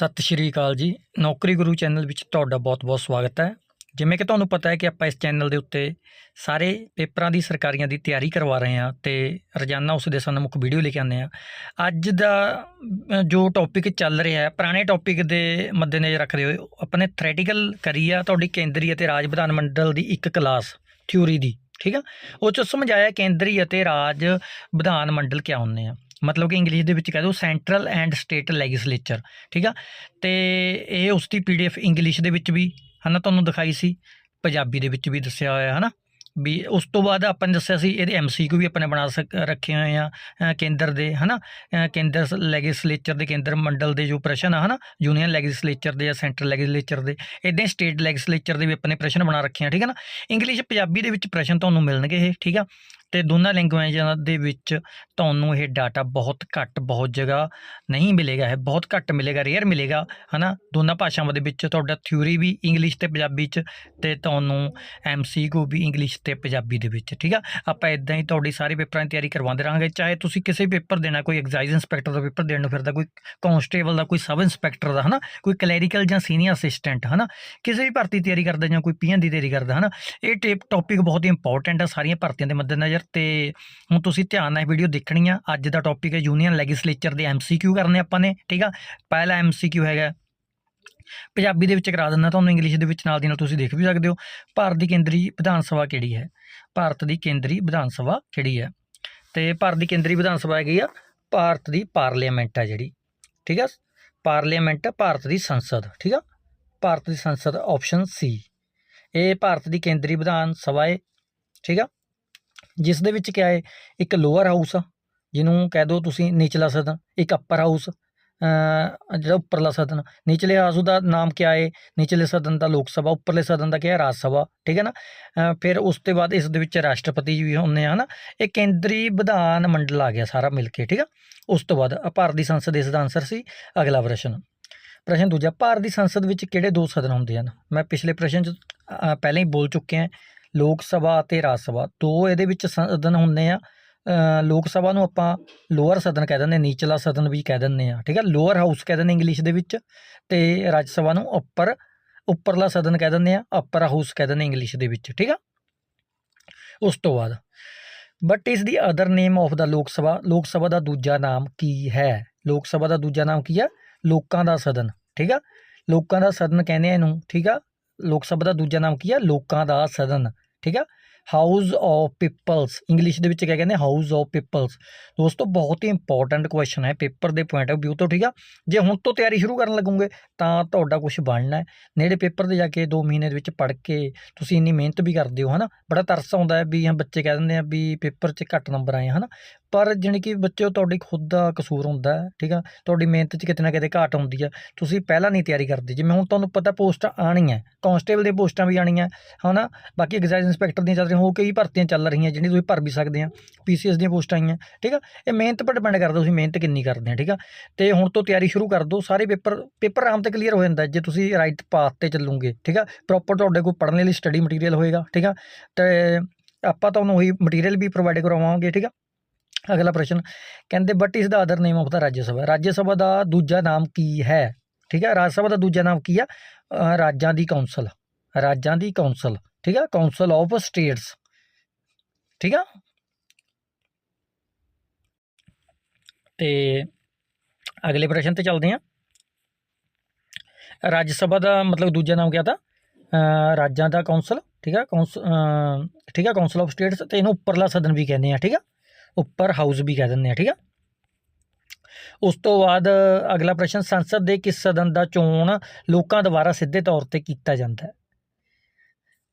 ਸਤਿ ਸ਼੍ਰੀ ਅਕਾਲ ਜੀ। ਨੌਕਰੀ ਗੁਰੂ ਚੈਨਲ ਵਿੱਚ ਤੁਹਾਡਾ ਬਹੁਤ-ਬਹੁਤ ਸਵਾਗਤ ਹੈ। ਜਿਵੇਂ ਕਿ ਤੁਹਾਨੂੰ ਪਤਾ ਹੈ ਕਿ ਆਪਾਂ ਇਸ ਚੈਨਲ ਦੇ ਉੱਤੇ ਸਾਰੇ ਪੇਪਰਾਂ ਦੀ ਸਰਕਾਰੀਆਂ ਦੀ ਤਿਆਰੀ ਕਰਵਾ ਰਹੇ ਹਾਂ ਤੇ ਰੋਜ਼ਾਨਾ ਉਸ ਦੇ ਸਨਮੁਖ ਵੀਡੀਓ ਲੈ ਕੇ ਆਉਂਦੇ ਹਾਂ। ਅੱਜ ਦਾ ਜੋ ਟੌਪਿਕ ਚੱਲ ਰਿਹਾ ਹੈ, ਪੁਰਾਣੇ ਟੌਪਿਕ ਦੇ ਮੱਦੇਨਜ਼ਰ ਰੱਖਦੇ ਹੋਏ ਆਪਣੇ ਥਰੈਟੀਕਲ ਕਰੀ ਆ ਤੁਹਾਡੀ ਕੇਂਦਰੀ ਅਤੇ ਰਾਜ ਵਿਧਾਨ ਮੰਡਲ ਦੀ ਇੱਕ ਕਲਾਸ ਥਿਊਰੀ ਦੀ, ਠੀਕ ਆ? ਉਹ ਚ ਸਮਝਾਇਆ ਕੇਂਦਰੀ ਅਤੇ ਰਾਜ ਵਿਧਾਨ ਮੰਡਲ ਕਿਆ ਹੁੰਦੇ ਆ। ਮਤਲਬ ਕਿ ਇੰਗਲਿਸ਼ ਦੇ ਵਿੱਚ ਕਹਿ ਦੋ ਸੈਂਟਰਲ ਐਂਡ ਸਟੇਟ ਲੈਜਿਸਲੇਚਰ ਠੀਕ ਆ? ਤੇ ਇਹ ਉਸ ਦੀ ਪੀਡੀਐਫ ਇੰਗਲਿਸ਼ ਦੇ ਵਿੱਚ ਵੀ ਹਨਾ ਤੁਹਾਨੂੰ ਦਿਖਾਈ ਸੀ ਪੰਜਾਬੀ ਦੇ ਵਿੱਚ ਵੀ ਦੱਸਿਆ ਹੋਇਆ ਹਨਾ? ਵੀ ਉਸ ਤੋਂ ਬਾਅਦ ਆਪਾਂ ਨੇ ਦੱਸਿਆ ਸੀ ਇਹਦੇ ਐਮਸੀਕਿਊ ਵੀ ਆਪਣੇ ਬਣਾ ਸਕ ਰੱਖੇ ਹੋਏ ਆ ਕੇਂਦਰ ਦੇ ਹਨਾ? ਅ, ਕੇਂਦਰ ਲੈਜਿਸਲੇਚਰ ਦੇ ਕੇਂਦਰ ਮੰਡਲ ਦੇ ਜੋ ਪ੍ਰਸ਼ਨ ਆ ਹਨਾ? ਯੂਨੀਅਨ ਲੈਜਿਸਲੇਚਰ ਦੇ ਜਾਂ ਸੈਂਟਰਲ ਲੈਜਿਸਲੇਚਰ ਦੇ ਇਦਾਂ ਸਟੇਟ ਲੈਜਿਸਲੇਚਰ ਦੇ ਵੀ ਆਪਣੇ ਪ੍ਰਸ਼ਨ ਬਣਾ ਰੱਖੇ ਆ ਠੀਕ ਹੈ ਨਾ? ਇੰਗਲਿਸ਼ ਪੰਜਾਬੀ ਦੇ ਵਿੱਚ ਪ੍ਰਸ਼ਨ ਤੁਹਾਨੂੰ ਮਿਲਣਗੇ ਇਹ ਠੀਕ ਆ? ਤੇ ਦੋਨਾਂ ਲੈਂਗੁਏਜਾਂ ਦੇ ਵਿੱਚ ਤੁਹਾਨੂੰ ਇਹ ਡਾਟਾ ਬਹੁਤ ਘੱਟ ਬਹੁਤ ਜਗ੍ਹਾ ਨਹੀਂ ਮਿਲੇਗਾ ਹੈ ਬਹੁਤ ਘੱਟ ਮਿਲੇਗਾ ਰੇਅਰ ਮਿਲੇਗਾ, ਹਨਾ? ਦੋਨਾਂ ਭਾਸ਼ਾਵਾਂ ਦੇ ਵਿੱਚ ਤੁਹਾਡਾ ਥਿਊਰੀ ਵੀ ਇੰਗਲਿਸ਼ ਤੇ ਪੰਜਾਬੀ ਚ ਤੇ ਤੁਹਾਨੂੰ ਐਮਸੀਕਿਊ ਵੀ ਇੰਗਲਿਸ਼ ਤੇ ਪੰਜਾਬੀ ਦੇ ਵਿੱਚ, ਠੀਕ ਆ? ਆਪਾਂ ਇਦਾਂ ਹੀ ਤੁਹਾਡੀ ਸਾਰੇ ਪੇਪਰਾਂ ਦੀ ਤਿਆਰੀ ਕਰਵਾਉਂਦੇ ਰਹਾਂਗੇ। ਚਾਹੇ ਤੁਸੀਂ ਕਿਸੇ ਵੀ ਪੇਪਰ ਦੇਣਾ, ਕੋਈ ਐਗਜ਼ਾਈਜ਼ ਇੰਸਪੈਕਟਰ ਦਾ ਪੇਪਰ ਦੇਣ ਨੂੰ ਫਿਰਦਾ, ਕੋਈ ਕਾਂਸਟੇਬਲ ਦਾ, ਕੋਈ ਸਬ ਇੰਸਪੈਕਟਰ ਦਾ, ਹਨਾ? ਕੋਈ ਕਲੈਰੀਕਲ ਜਾਂ ਸੀਨੀਅਰ ਅਸਿਸਟੈਂਟ ਹਨਾ? ਕਿਸੇ ਵੀ ਭਰਤੀ ਤਿਆਰੀ ਕਰਦਾ ਜਾਂ ਕੋਈ ਪੀਐਨ ਦੀ ਤਿਆਰੀ ਕਰਦਾ, ਹਨਾ? ਇਹ ਟੇਪ ਟੌਪਿਕ ਬਹੁਤ ਹੀ ਇੰਪੋਰਟੈਂਟ ਆ, ਸਾਰੀਆਂ ਭਰਤੀਆਂ ਦੇ ਮੱਦੇਨਜ਼ਰ। ਤੇ ਹੁਣ ਤੁਸੀਂ ਧਿਆਨ ਨਾਲ ਵੀਡੀਓ ਦੇਖਣੀ ਆ। ਅੱਜ ਦਾ ਟੌਪਿਕ ਹੈ ਯੂਨੀਅਨ ਲੈਜਿਸਲੇਚਰ ਦੇ ਐਮਸੀਕਿਊ ਕਰਨੇ ਆਪਾਂ ਨੇ, ਠੀਕ ਆ? ਪਹਿਲਾ ਐਮਸੀਕਿਊ ਹੈਗਾ। ਪੰਜਾਬੀ ਦੇ ਵਿੱਚ ਕਰਾ ਦਿੰਦਾ ਤੁਹਾਨੂੰ ਇੰਗਲਿਸ਼ ਦੇ ਵਿੱਚ ਨਾਲ ਦੀ ਨਾਲ ਤੁਸੀਂ ਦੇਖ ਵੀ ਸਕਦੇ ਹੋ। ਭਾਰਤ ਦੀ ਕੇਂਦਰੀ ਵਿਧਾਨ ਸਭਾ ਕਿਹੜੀ ਹੈ? ਭਾਰਤ ਦੀ ਕੇਂਦਰੀ ਵਿਧਾਨ ਸਭਾ ਕਿਹੜੀ ਹੈ? ਤੇ ਭਾਰਤ ਦੀ ਕੇਂਦਰੀ ਵਿਧਾਨ ਸਭਾ ਹੈਗੀ ਆ, ਭਾਰਤ ਦੀ ਪਾਰਲੀਮੈਂਟ ਆ ਜਿਹੜੀ, ਠੀਕ ਆ? ਪਾਰਲੀਮੈਂਟ ਭਾਰਤ ਦੀ ਸੰਸਦ, ਠੀਕ ਆ? ਭਾਰਤ ਦੀ ਸੰਸਦ ਆਪਸ਼ਨ ਸੀ ਇਹ ਭਾਰਤ ਦੀ ਕੇਂਦਰੀ ਵਿਧਾਨ ਸਭਾ ਹੈ ਠੀਕ ਆ? ਜਿਸ ਦੇ ਵਿੱਚ ਕਿਆ ਹੈ ਇੱਕ ਲੋਅਰ ਹਾਊਸ ਆ, ਜਿਹਨੂੰ ਕਹਿ ਦਿਓ ਤੁਸੀਂ ਨਿਚਲਾ ਸਦਨ, ਇੱਕ ਅੱਪਰ ਹਾਊਸ ਜਿਹੜਾ ਉੱਪਰਲਾ ਸਦਨ, ਨੀਚਲੇ ਹਾਊਸ ਦਾ ਨਾਮ ਕਿਆ ਹੈ ਨਿਚਲੇ ਸਦਨ ਦਾ ਲੋਕ ਸਭਾ, ਉੱਪਰਲੇ ਸਦਨ ਦਾ ਕਿਆ ਹੈ ਰਾਜ ਸਭਾ, ਠੀਕ ਹੈ ਨਾ? ਫਿਰ ਉਸ ਤੋਂ ਬਾਅਦ ਇਸ ਦੇ ਵਿੱਚ ਰਾਸ਼ਟਰਪਤੀ ਜੀ ਵੀ ਹੁੰਦੇ ਆ ਹਨਾ ਇਹ ਕੇਂਦਰੀ ਵਿਧਾਨ ਮੰਡਲ ਆ ਗਿਆ ਸਾਰਾ ਮਿਲ ਕੇ, ਠੀਕ ਆ? ਉਸ ਤੋਂ ਬਾਅਦ ਭਾਰਤ ਦੀ ਸੰਸਦ ਇਸ ਦਾ ਆਨਸਰ ਸੀ, ਅਗਲਾ ਪ੍ਰਸ਼ਨ। ਪ੍ਰਸ਼ਨ ਦੂਜਾ, ਭਾਰਤ ਦੀ ਸੰਸਦ ਵਿੱਚ ਕਿਹੜੇ ਦੋ ਸਦਨ ਹੁੰਦੇ ਹਨ? ਮੈਂ ਪਿਛਲੇ ਪ੍ਰਸ਼ਨ 'ਚ ਪਹਿਲਾਂ ਹੀ ਬੋਲ ਚੁੱਕਿਆ ਲੋਕ ਸਭਾ ਅਤੇ ਰਾਜ ਸਭਾ, ਦੋ ਇਹਦੇ ਵਿੱਚ ਸਦਨ ਹੁੰਦੇ ਆ। ਲੋਕ ਸਭਾ ਨੂੰ ਆਪਾਂ ਲੋਅਰ ਸਦਨ ਕਹਿ ਦਿੰਦੇ, ਨੀਚਲਾ ਸਦਨ ਵੀ ਕਹਿ ਦਿੰਦੇ ਆ, ਠੀਕ ਹੈ ਲੋਅਰ ਹਾਊਸ ਕਹਿ ਦਿੰਦੇ ਇੰਗਲਿਸ਼ ਦੇ ਵਿੱਚ ਤੇ ਰਾਜ ਸਭਾ ਨੂੰ ਉੱਪਰ ਉੱਪਰਲਾ ਸਦਨ ਕਹਿ ਦਿੰਦੇ ਆ ਅਪਰ ਹਾਊਸ ਕਹਿ ਦਿੰਦੇ ਇੰਗਲਿਸ਼ ਦੇ ਵਿੱਚ, ਠੀਕ ਆ? ਉਸ ਤੋਂ ਬਾਅਦ ਬਟ ਇਸ ਦੀ ਅਦਰ ਨੇਮ ਆਫ ਦਾ ਲੋਕ ਸਭਾ ਲੋਕ ਸਭਾ ਦਾ ਦੂਜਾ ਨਾਮ ਕੀ ਹੈ? ਲੋਕ ਸਭਾ ਦਾ ਦੂਜਾ ਨਾਮ ਕੀ ਆ? ਲੋਕਾਂ ਦਾ ਸਦਨ, ਠੀਕ ਆ? ਲੋਕਾਂ ਦਾ ਸਦਨ ਕਹਿੰਦੇ ਆ ਇਹਨੂੰ, ਠੀਕ ਆ? ਲੋਕ ਸਭਾ ਦਾ ਦੂਜਾ ਨਾਮ ਕੀ ਹੈ ਲੋਕਾਂ ਦਾ ਸਦਨ। ਠੀਕ ਹੈ ਹਾਊਸ ਆਫ ਪੀਪਲਸ ਇੰਗਲਿਸ਼ ਦੇ ਵਿੱਚ ਕਿਆ ਕਹਿੰਦੇ ਹਾਊਸ ਆਫ ਪੀਪਲਸ ਦੋਸਤੋ ਬਹੁਤ ਹੀ ਇੰਪੋਰਟੈਂਟ ਕੁਐਸਚਨ ਹੈ। ਪੇਪਰ ਦੇ ਪੁਆਇੰਟ ਆਫ ਵਿਊ ਤੋਂ ਠੀਕ ਆ? ਜੇ ਹੁਣ ਤੋਂ ਤਿਆਰੀ ਸ਼ੁਰੂ ਕਰਨ ਲੱਗੋਗੇ ਤਾਂ ਤੁਹਾਡਾ ਕੁਝ ਬਣਨਾ ਹੈ। ਨੇੜੇ ਪੇਪਰ ਦੇ ਜਾ ਕੇ 2 ਮਹੀਨੇ ਦੇ ਵਿੱਚ ਪੜ੍ਹ ਕੇ ਤੁਸੀਂ ਇੰਨੀ ਮਿਹਨਤ ਵੀ ਕਰਦੇ ਹੋ ਹਨਾ? ਬੜਾ ਤਰਸ ਆਉਂਦਾ ਹੈ ਵੀ ਹਾਂ ਬੱਚੇ ਕਹਿ ਦਿੰਦੇ ਆ ਵੀ ਪੇਪਰ 'ਚ ਘੱਟ ਨੰਬਰ ਆਏ ਆ, ਹਨਾ? ਪਰ ਜਾਣੀ ਕਿ ਬੱਚੇ ਤੁਹਾਡੀ ਖੁਦ ਦਾ ਕਸੂਰ ਹੁੰਦਾ ਹੈ ਠੀਕ ਆ? ਤੁਹਾਡੀ ਮਿਹਨਤ 'ਚ ਕਿਤੇ ਨਾ ਕਿਤੇ ਘਾਟ ਆਉਂਦੀ ਆ। ਤੁਸੀਂ ਪਹਿਲਾਂ ਨਹੀਂ ਤਿਆਰੀ ਕਰਦੇ। ਜਿਵੇਂ ਹੁਣ ਤੁਹਾਨੂੰ ਪਤਾ ਪੋਸਟਾਂ ਆਉਣੀਆਂ ਕਾਂਸਟੇਬਲ ਦੇ ਪੋਸਟਾਂ ਵੀ ਆਉਣੀਆਂ ਹਨਾ? ਬਾਕੀ ਐਗਜ਼ਾਈਜ਼ ਇੰਸਪੈਕਟਰ ਦੀਆਂ ਚੱਲ ਰਹੀਆਂ ਹੋਰ ਕਈ ਭਰਤੀਆਂ ਚੱਲ ਰਹੀਆਂ, ਜਿਹੜੀਆਂ ਤੁਸੀਂ ਭਰ ਵੀ ਸਕਦੇ ਆ, ਪੀਸੀਐਸ ਦੀਆਂ ਪੋਸਟਾਂ ਆਈਆਂ, ਠੀਕ ਆ? ਇਹ ਮਿਹਨਤ ਪਰ ਡਿਪੈਂਡ ਕਰਦਾ ਤੁਸੀਂ ਮਿਹਨਤ ਕਿੰਨੀ ਕਰਦੇ ਆ, ਠੀਕ ਆ? ਤੇ ਹੁਣ ਤੋਂ ਤਿਆਰੀ ਸ਼ੁਰੂ ਕਰ ਦਿਓ, ਸਾਰੇ ਪੇਪਰ ਪੇਪਰ ਆਰਾਮ ਤੇ ਕਲੀਅਰ ਹੋ ਜਾਂਦਾ, ਜੇ ਤੁਸੀਂ ਰਾਈਟ ਪਾਥ ਤੇ ਚੱਲੋਗੇ, ਠੀਕ ਆ? ਪ੍ਰੋਪਰ ਤੁਹਾਡੇ ਕੋਲ ਪੜ੍ਹਨ ਲਈ ਸਟੱਡੀ ਮਟੀਰੀਅਲ ਹੋਏਗਾ, ਠੀਕ ਆ? ਤੇ ਆਪਾਂ ਤੁਹਾਨੂੰ ਉਹੀ ਮਟੀਰੀਅਲ ਵੀ ਪ੍ਰੋਵਾਈਡ ਕਰਵਾਵਾਂਗੇ, ਠੀਕ ਆ? ਅਗਲਾ ਪ੍ਰਸ਼ਨ, ਕਹਿੰਦੇ ਬਟ ਇਸ ਦਾ ਅਦਰ ਨੇਮ ਆਫ ਦਾ ਰਾਜ ਸਭਾ ਰਾਜ ਸਭਾ ਦਾ ਦੂਜਾ ਨਾਮ ਕੀ ਹੈ? ਠੀਕ ਹੈ ਰਾਜ ਸਭਾ ਦਾ ਦੂਜਾ ਨਾਮ ਕੀ ਆ? ਰਾਜਾਂ ਦੀ ਕੌਂਸਲ, ਰਾਜਾਂ ਦੀ ਕੌਂਸਲ। ਠੀਕ ਆ ਕੌਂਸਲ ਆਫ ਸਟੇਟਸ ਠੀਕ ਆ ਤੇ ਅਗਲੇ ਪ੍ਰਸ਼ਨ ਤੇ ਚੱਲਦੇ ਆ ਰਾਜ ਸਭਾ ਦਾ ਮਤਲਬ ਦੂਜਾ ਨਾਮ ਕਿਆ ਤਾ? ਰਾਜਾਂ ਦਾ ਕੌਂਸਲ, ਠੀਕ ਆ ਕੌਂਸਲ ਠੀਕ ਆ ਕੌਂਸਲ ਆਫ ਸਟੇਟਸ ਤੇ ਇਹਨੂੰ ਉੱਪਰਲਾ ਸਦਨ ਵੀ ਕਹਿੰਦੇ ਆ, ਠੀਕ ਆ ਉੱਪਰ ਹਾਊਸ ਵੀ ਕਹਿ ਦਿੰਦੇ ਆ, ਠੀਕ ਆ ਉਸ ਤੋਂ ਬਾਅਦ ਅਗਲਾ ਪ੍ਰਸ਼ਨ, ਸੰਸਦ ਦੇ ਕਿਸ ਸਦਨ ਦਾ ਚੋਣ ਲੋਕਾਂ ਦੁਆਰਾ ਸਿੱਧੇ ਤੌਰ ਤੇ ਕੀਤਾ ਜਾਂਦਾ ਹੈ?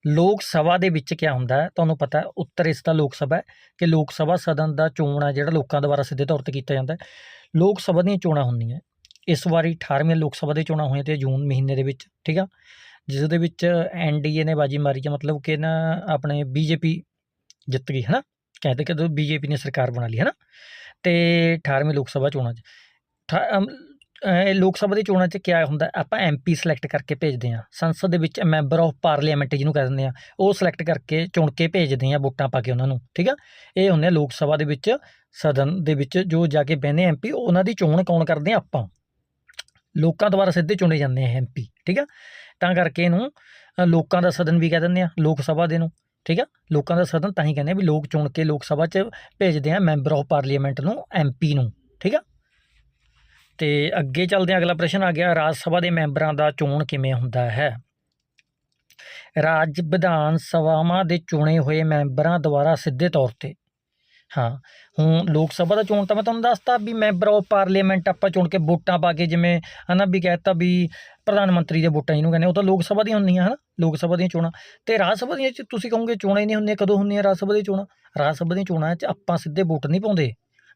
ਲੋਕ ਸਭਾ ਦੇ ਵਿੱਚ ਕੀ ਹੁੰਦਾ ਹੈ? ਤੁਹਾਨੂੰ ਪਤਾ ਹੈ, ਉੱਤਰ ਇਸ ਦਾ ਲੋਕ ਸਭਾ ਹੈ ਕਿ ਲੋਕ ਸਭਾ ਸਦਨ ਦਾ ਚੋਣ ਹੈ, ਜਿਹੜਾ ਲੋਕਾਂ ਦੁਆਰਾ ਸਿੱਧੇ ਤੌਰ ਤੇ ਕੀਤਾ ਜਾਂਦਾ ਹੈ। ਲੋਕ ਸਭਾ ਦੀਆਂ ਚੋਣਾਂ ਹੁੰਦੀਆਂ ਇਸ ਵਾਰੀ 18ਵੀਂ ਲੋਕ ਸਭਾ ਦੀਆਂ ਚੋਣਾਂ ਹੋਈਆਂ ਤੇ ਜੂਨ ਮਹੀਨੇ ਦੇ ਵਿੱਚ, ਠੀਕ ਆ? ਜਿਸ ਦੇ ਵਿੱਚ ਐਨਡੀਏ ਨੇ ਬਾਜੀ ਮਾਰੀ ਹੈ ਮਤਲਬ ਕਿ ਨਾ ਆਪਣੇ ਬੀਜੇਪੀ ਜਿੱਤ ਗਈ ਹੈ ਨਾ ਕਹਿੰਦੇ ਕਿ ਬੀਜੇਪੀ ਨੇ ਸਰਕਾਰ ਬਣਾ ਲਈ ਹੈ ਨਾ ਤੇ 18ਵੀਂ ਲੋਕ ਸਭਾ ਚੋਣਾਂ 'ਚ ਠਾ- ਲੋਕ ਸਭਾ ਦੀ ਚੋਣਾਂ 'ਚ ਕਿਆ ਹੁੰਦਾ, ਆਪਾਂ ਐਮਪੀ ਸਿਲੈਕਟ ਕਰਕੇ ਭੇਜਦੇ ਹਾਂ। ਸੰਸਦ ਦੇ ਵਿੱਚ ਮੈਂਬਰ ਆਫ ਪਾਰਲੀਮੈਂਟ ਜਿਹਨੂੰ ਕਹਿ ਦਿੰਦੇ ਆ ਉਹ ਸਿਲੈਕਟ ਕਰਕੇ ਚੁਣ ਕੇ ਭੇਜਦੇ ਆ ਵੋਟਾਂ ਪਾ ਕੇ ਉਹਨਾਂ ਨੂੰ, ਠੀਕ ਆ? ਇਹ ਹੁੰਦੇ ਆ ਲੋਕ ਸਭਾ ਦੇ ਵਿੱਚ, ਸਦਨ ਦੇ ਵਿੱਚ ਜੋ ਜਾ ਕੇ ਬਹਿੰਦੇ ਐਮਪੀ ਉਹਨਾਂ ਦੀ ਚੋਣ ਕੌਣ ਕਰਦੇ ਆ? ਆਪਾਂ। ਲੋਕਾਂ ਦੁਆਰਾ ਸਿੱਧੇ ਚੁਣੇ ਜਾਂਦੇ ਆ ਐਮਪੀ ਠੀਕ ਆ? ਤਾਂ ਕਰਕੇ ਇਹਨੂੰ ਲੋਕਾਂ ਦਾ ਸਦਨ ਵੀ ਕਹਿ ਦਿੰਦੇ ਆ, ਲੋਕ ਸਭਾ ਦੇ ਨੂੰ, ਠੀਕ ਆ? ਲੋਕਾਂ ਦਾ ਸਦਨ ਤਾਂ ਹੀ ਕਹਿੰਦੇ ਆ ਵੀ ਲੋਕ ਚੁਣ ਕੇ ਲੋਕ ਸਭਾ 'ਚ ਭੇਜਦੇ ਆ ਮੈਂਬਰ ਆਫ ਪਾਰਲੀਮੈਂਟ ਨੂੰ ਐਮਪੀ ਨੂੰ, ਠੀਕ ਆ? ਤੇ ਅੱਗੇ ਚੱਲਦੇ ਅਗਲਾ ਪ੍ਰਸ਼ਨ ਆ ਗਿਆ, ਰਾਜ ਸਭਾ ਦੇ ਮੈਂਬਰਾਂ ਦਾ ਚੋਣ ਕਿਵੇਂ ਹੁੰਦਾ ਹੈ? ਰਾਜ ਵਿਧਾਨ ਸਭਾਵਾਂ ਦੇ ਚੁਣੇ ਹੋਏ ਮੈਂਬਰਾਂ ਦੁਆਰਾ ਸਿੱਧੇ ਤੌਰ ਤੇ। ਹਾਂ, ਹੁਣ ਲੋਕ ਸਭਾ ਦਾ ਚੋਣ ਤਾਂ ਮੈਂ ਤੁਹਾਨੂੰ ਦੱਸਤਾ ਵੀ ਮੈਂਬਰ ਆਫ ਪਾਰਲੀਮੈਂਟ ਆਪਾਂ ਚੁਣ ਕੇ ਵੋਟਾਂ ਪਾ ਕੇ ਜਿਵੇਂ ਹਨਾ ਵੀ ਕਹਿਤਾ ਵੀ ਪ੍ਰਧਾਨ ਮੰਤਰੀ ਦੇ ਵੋਟਾਂ ਇਹਨੂੰ ਕਹਿੰਦੇ ਉਹ ਤਾਂ ਲੋਕ ਸਭਾ ਦੀਆਂ ਹੁੰਦੀਆਂ ਹਨਾ, ਲੋਕ ਸਭਾ ਦੀਆਂ ਚੋਣਾਂ। ਤੇ ਰਾਜ ਸਭਾ ਦੀਆਂ 'ਚ ਤੁਸੀਂ ਕਹੋਗੇ ਚੋਣਾਂ ਹੀ ਨਹੀਂ ਹੁੰਦੀਆਂ, ਕਦੋਂ ਹੁੰਦੀਆਂ ਰਾਜ ਸਭਾ ਦੀਆਂ ਚੋਣਾਂ? ਰਾਜ ਸਭਾ ਦੀਆਂ ਚੋਣਾਂ 'ਚ ਆਪਾਂ ਸਿੱਧੇ ਵੋਟ ਨਹੀਂ ਪਾਉਂਦੇ।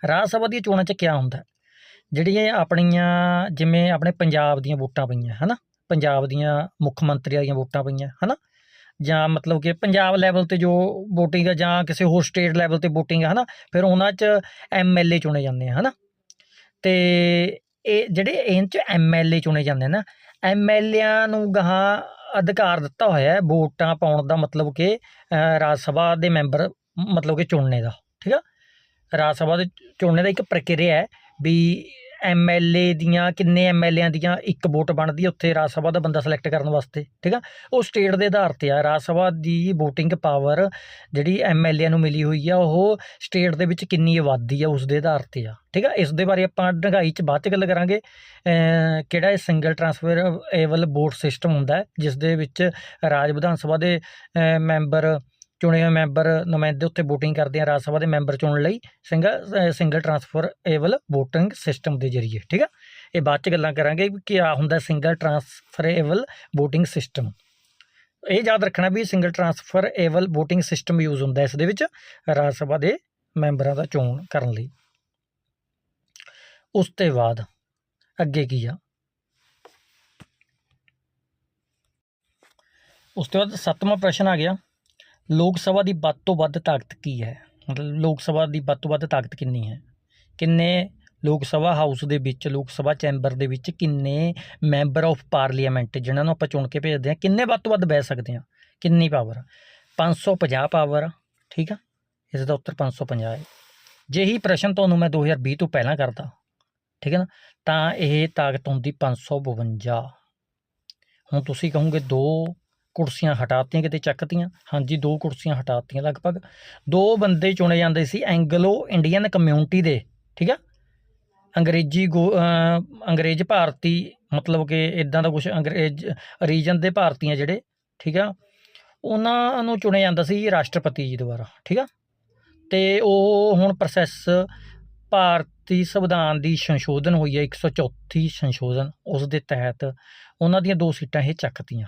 ਰਾਜ ਸਭਾ ਦੀਆਂ ਚੋਣਾਂ 'ਚ ਕੀ ਹੁੰਦਾ? ਜਿਹੜੀਆਂ ਆਪਣੀਆਂ ਜਿਵੇਂ ਆਪਣੇ ਪੰਜਾਬ ਦੀਆਂ ਵੋਟਾਂ ਪਈਆਂ, ਹਨਾ? ਪੰਜਾਬ ਦੀਆਂ ਮੁੱਖ ਮੰਤਰੀਆਂ ਦੀਆਂ ਵੋਟਾਂ ਪਈਆਂ, ਹਨਾ? ਜਾਂ ਮਤਲਬ ਕਿ ਪੰਜਾਬ ਲੈਵਲ ਤੇ ਜੋ VOTING ਆ ਜਾਂ ਕਿਸੇ ਹੋਰ ਸਟੇਟ ਲੈਵਲ ਤੇ VOTING ਆ, ਹਨਾ? ਫਿਰ ਉਹਨਾਂ 'ਚ ਐਮਐਲਏ ਚੁਣੇ ਜਾਂਦੇ ਆ, ਹਨਾ? ਤੇ ਇਹ ਜਿਹੜੇ ਇਹਨਾਂ 'ਚ ਐਮਐਲਏ ਚੁਣੇ ਜਾਂਦੇ ਨਾ ਐਮਐਲਏਆਂ ਨੂੰ ਗਾਹਾਂ ਅਧਿਕਾਰ ਦਿੱਤਾ ਹੋਇਆ ਹੈ ਵੋਟਾਂ ਪਾਉਣ ਦਾ ਮਤਲਬ ਕਿ ਰਾਜ ਸਭਾ ਦੇ ਮੈਂਬਰ ਮਤਲਬ ਕਿ ਚੁਣਨੇ ਦਾ, ਠੀਕ ਆ? ਰਾਜ ਸਭਾ ਦੇ ਚੁਣਨੇ ਦਾ ਇੱਕ ਪ੍ਰਕਿਰਿਆ ਹੈ ਵੀ ਐਮਐਲਏ ਦੀਆਂ, ਕਿੰਨੇ ਐਮਐਲਏਆਂ ਦੀਆਂ ਇੱਕ ਵੋਟ ਬਣਦੀ ਹੈ ਉੱਥੇ ਰਾਜ ਸਭਾ ਦਾ ਬੰਦਾ ਸਿਲੈਕਟ ਕਰਨ ਵਾਸਤੇ, ਠੀਕ ਆ? ਉਹ ਸਟੇਟ ਦੇ ਆਧਾਰ ਤੇ ਆ, ਰਾਜ ਸਭਾ ਦੀ VOTING ਪਾਵਰ ਜਿਹੜੀ ਐਮਐਲਏ ਨੂੰ ਮਿਲੀ ਹੋਈ ਆ, ਉਹ ਸਟੇਟ ਦੇ ਵਿੱਚ ਕਿੰਨੀ ਆਬਾਦੀ ਆ, ਉਸ ਦੇ ਆਧਾਰ ਤੇ ਆ, ਠੀਕ ਆ? ਇਸ ਦੇ ਬਾਰੇ ਆਪਾਂ ਡੰਗਾਈ ਚ ਬਾਅਦ ਚ ਗੱਲ ਕਰਾਂਗੇ। ਕਿਹੜਾ ਇਹ ਸਿੰਗਲ ਟਰਾਂਸਫਰਏਬਲ ਵੋਟ ਸਿਸਟਮ ਹੁੰਦਾ ਹੈ, ਜਿਸ ਦੇ ਵਿੱਚ ਰਾਜ ਵਿਧਾਨ ਸਭਾ ਦੇ ਮੈਂਬਰ ਚੁਣੇ ਹੋਏ ਮੈਂਬਰ ਨੁਮਾਇੰਦੇ ਉੱਤੇ VOTING ਕਰਦੇ ਆ ਰਾਜ ਸਭਾ ਦੇ ਮੈਂਬਰ ਚੁਣਨ ਲਈ single single transferable VOTING system ਦੇ ਜ਼ਰੀਏ, ਠੀਕ ਆ? ਇਹ ਬਾਅਦ ਚ ਗੱਲਾਂ ਕਰਾਂਗੇ ਵੀ ਆ ਹੁੰਦਾ ਸਿੰਗਲ ਟਰਾਂਸਫਰਏਬਲ VOTING ਸਿਸਟਮ ਇਹ ਯਾਦ ਰੱਖਣਾ ਵੀ single transferable VOTING system use ਹੁੰਦਾ ਇਸ ਦੇ ਵਿੱਚ ਰਾਜ ਸਭਾ ਦੇ ਮੈਂਬਰਾਂ ਦਾ ਚੋਣ ਕਰਨ ਲਈ। ਉਸ ਤੋਂ ਬਾਅਦ ਅੱਗੇ ਕੀ ਆ? ਉਸ ਤੋਂ ਬਾਅਦ ਸੱਤਵਾਂ ਪ੍ਰਸ਼ਨ ਆ ਗਿਆ। ਲੋਕ ਸਭਾ ਦੀ ਵੱਧ ਤੋਂ ਵੱਧ ਤਾਕਤ ਕੀ ਹੈ? ਮਤਲਬ ਲੋਕ ਸਭਾ ਦੀ ਵੱਧ ਤੋਂ ਵੱਧ ਤਾਕਤ ਕਿੰਨੀ ਹੈ? ਕਿੰਨੇ ਲੋਕ ਸਭਾ ਹਾਊਸ ਦੇ ਵਿੱਚ, ਲੋਕ ਸਭਾ ਚੈਂਬਰ ਦੇ ਵਿੱਚ ਕਿੰਨੇ ਮੈਂਬਰ ਆਫ ਪਾਰਲੀਮੈਂਟ, ਜਿਨ੍ਹਾਂ ਨੂੰ ਆਪਾਂ ਚੁਣ ਕੇ ਭੇਜਦੇ ਹਾਂ, ਕਿੰਨੇ ਵੱਧ ਤੋਂ ਵੱਧ ਬਹਿ ਸਕਦੇ ਹਾਂ? ਕਿੰਨੀ ਪਾਵਰ 550 ਪਾਵਰ ਠੀਕ ਆ? ਇਸ ਦਾ ਉੱਤਰ 550 ਹੈ। ਜੇ ਹੀ ਪ੍ਰਸ਼ਨ ਤੁਹਾਨੂੰ ਮੈਂ 2020 ਤੋਂ ਪਹਿਲਾਂ ਕਰਦਾ, ਠੀਕ ਹੈ ਨਾ? ਤਾਂ ਇਹ ਤਾਕਤ ਹੁੰਦੀ 552 ਹੁਣ ਤੁਸੀਂ ਕਹੋਗੇ ਦੋ ਕੁਰਸੀਆਂ ਹਟਾਤੀਆਂ ਕਿਤੇ ਚੱਕਤੀਆਂ। ਹਾਂਜੀ, ਦੋ ਕੁਰਸੀਆਂ ਹਟਾਤੀਆਂ ਲਗਭਗ। ਦੋ ਬੰਦੇ ਚੁਣੇ ਜਾਂਦੇ ਸੀ ਐਂਗਲੋ ਇੰਡੀਅਨ ਕਮਿਊਨਿਟੀ ਦੇ, ਠੀਕ ਆ? ਅੰਗਰੇਜ਼ੀ ਗੋ- ਅੰਗਰੇਜ਼ ਭਾਰਤੀ, ਮਤਲਬ ਕਿ ਇਦਾਂ ਦਾ ਕੁਝ ਅੰਗਰੇਜ਼, ਰੀਜਨ ਦੇ ਭਾਰਤੀਆਂ ਜਿਹੜੇ, ਠੀਕ ਆ? ਉਹਨਾਂ ਨੂੰ ਚੁਣਿਆ ਜਾਂਦਾ ਸੀ ਰਾਸ਼ਟਰਪਤੀ ਜੀ ਦੁਆਰਾ, ਠੀਕ ਆ? ਤੇ ਉਹ ਹੁਣ ਪ੍ਰੋਸੈਸ ਭਾਰਤੀ ਸੰਵਿਧਾਨ ਦੀ ਸੰਸ਼ੋਧਨ ਹੋਈ ਹੈ 134 ਸੰਸ਼ੋਧਨ। ਉਸ ਦੇ ਤਹਿਤ ਉਹਨਾਂ ਦੀਆਂ ਦੋ ਸੀਟਾਂ ਇਹ ਚੱਕਤੀਆਂ।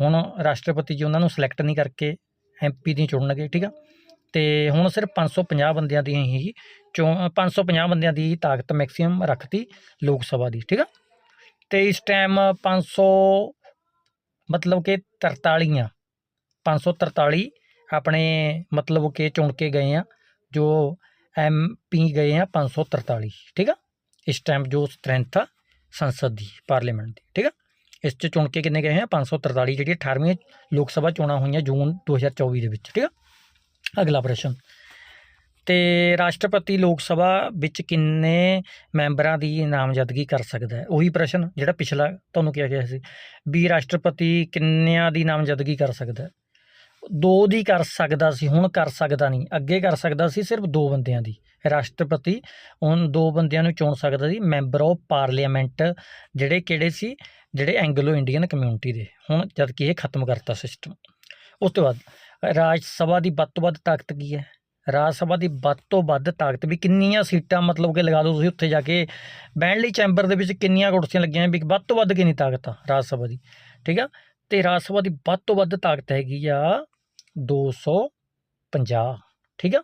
ਹੁਣ ਰਾਸ਼ਟਰਪਤੀ ਜੀ ਉਹਨਾਂ ਨੂੰ ਸਿਲੈਕਟ ਨਹੀਂ ਕਰਕੇ ਐਮਪੀ ਦੀ ਚੁਣਨਗੇ ਠੀਕ ਆ? ਤੇ ਹੁਣ ਸਿਰਫ 550 ਬੰਦਿਆਂ ਦੀ ਹੀ ਚੋਂ 550 ਬੰਦਿਆਂ ਦੀ ਹੀ ਤਾਕਤ ਮੈਕਸਿਮਮ ਰੱਖਤੀ ਲੋਕ ਸਭਾ ਦੀ, ਠੀਕ ਆ? ਤੇ ਇਸ ਟਾਈਮ 500 ਮਤਲਬ ਕਿ 43 ਆ 543 ਆਪਣੇ ਮਤਲਬ ਕਿ ਚੁਣ ਕੇ ਗਏ ਆ, ਜੋ ਐਮਪੀ ਗਏ ਆ 543 ਠੀਕ ਆ? ਇਸ ਟਾਈਮ ਜੋ ਸਟਰੈਂਥ ਆ ਸੰਸਦ ਦੀ ਪਾਰਲੀਮੈਂਟ ਦੀ, ਠੀਕ ਆ? ਇਸ ਚ ਚੁਣ ਕੇ ਕਿੰਨੇ ਗਏ ਆ 543 ਜਿਹੜੀ 18ਵੀਂ ਲੋਕ ਸਭਾ ਚੋਣਾਂ ਹੋਈਆਂ ਜੂਨ 2024 ਦੇ ਵਿੱਚ, ਠੀਕ ਆ? ਅਗਲਾ ਪ੍ਰਸ਼ਨ। ਤੇ ਰਾਸ਼ਟਰਪਤੀ ਲੋਕ ਸਭਾ ਵਿੱਚ ਕਿੰਨੇ ਮੈਂਬਰਾਂ ਦੀ ਨਾਮਜ਼ਦਗੀ ਕਰ ਸਕਦਾ ਹੈ? ਉਹੀ ਪ੍ਰਸ਼ਨ ਜਿਹੜਾ ਪਿਛਲਾ ਤੁਹਾਨੂੰ ਕਿਹਾ ਗਿਆ ਸੀ, ਵੀ ਰਾਸ਼ਟਰਪਤੀ ਕਿੰਨਿਆਂ ਦੀ ਨਾਮਜ਼ਦਗੀ ਕਰ ਸਕਦਾ ਹੈ? ਦੋ ਦੀ ਕਰ ਸਕਦਾ ਸੀ, ਹੁਣ ਕਰ ਸਕਦਾ ਨਹੀਂ, ਅੱਗੇ ਕਰ ਸਕਦਾ ਸੀ ਸਿਰਫ ਦੋ ਬੰਦਿਆਂ ਦੀ। ਰਾਸ਼ਟਰਪਤੀ ਹੁਣ ਦੋ ਬੰਦਿਆਂ ਨੂੰ ਚੁਣ ਸਕਦਾ ਸੀ, ਮੈਂਬਰ ਆਫ ਪਾਰਲੀਮੈਂਟ ਜਿਹੜੇ ਕਿਹੜੇ ਸੀ? ਜਿਹੜੇ ਐਂਗਲੋ ਇੰਡੀਅਨ ਕਮਿਊਨਿਟੀ ਦੇ, ਹੁਣ ਜਦ ਕਿ ਇਹ ਖਤਮ ਕਰਤਾ ਸਿਸਟਮ ਉਸ ਤੋਂ ਬਾਅਦ, ਰਾਜ ਸਭਾ ਦੀ ਵੱਧ ਤੋਂ ਵੱਧ ਤਾਕਤ ਕੀ ਹੈ? ਰਾਜ ਸਭਾ ਦੀ ਵੱਧ ਤੋਂ ਵੱਧ ਤਾਕਤ ਵੀ ਕਿੰਨੀਆਂ ਸੀਟਾਂ ਮਤਲਬ ਕਿ ਲਗਾ ਦਿਓ ਤੁਸੀਂ ਉੱਥੇ ਜਾ ਕੇ, ਬਹਿਣ ਲਈ ਚੈਂਬਰ ਦੇ ਵਿੱਚ ਕਿੰਨੀਆਂ ਕੁਰਸੀਆਂ ਲੱਗੀਆਂ ਵੀ ਵੱਧ ਤੋਂ ਵੱਧ ਕਿੰਨੀ ਤਾਕਤ ਆ ਰਾਜ ਸਭਾ ਦੀ, ਠੀਕ ਆ? ਤੇ ਰਾਜ ਸਭਾ ਦੀ ਵੱਧ ਤੋਂ ਵੱਧ ਤਾਕਤ ਹੈਗੀ ਆ 250 ਠੀਕ ਆ?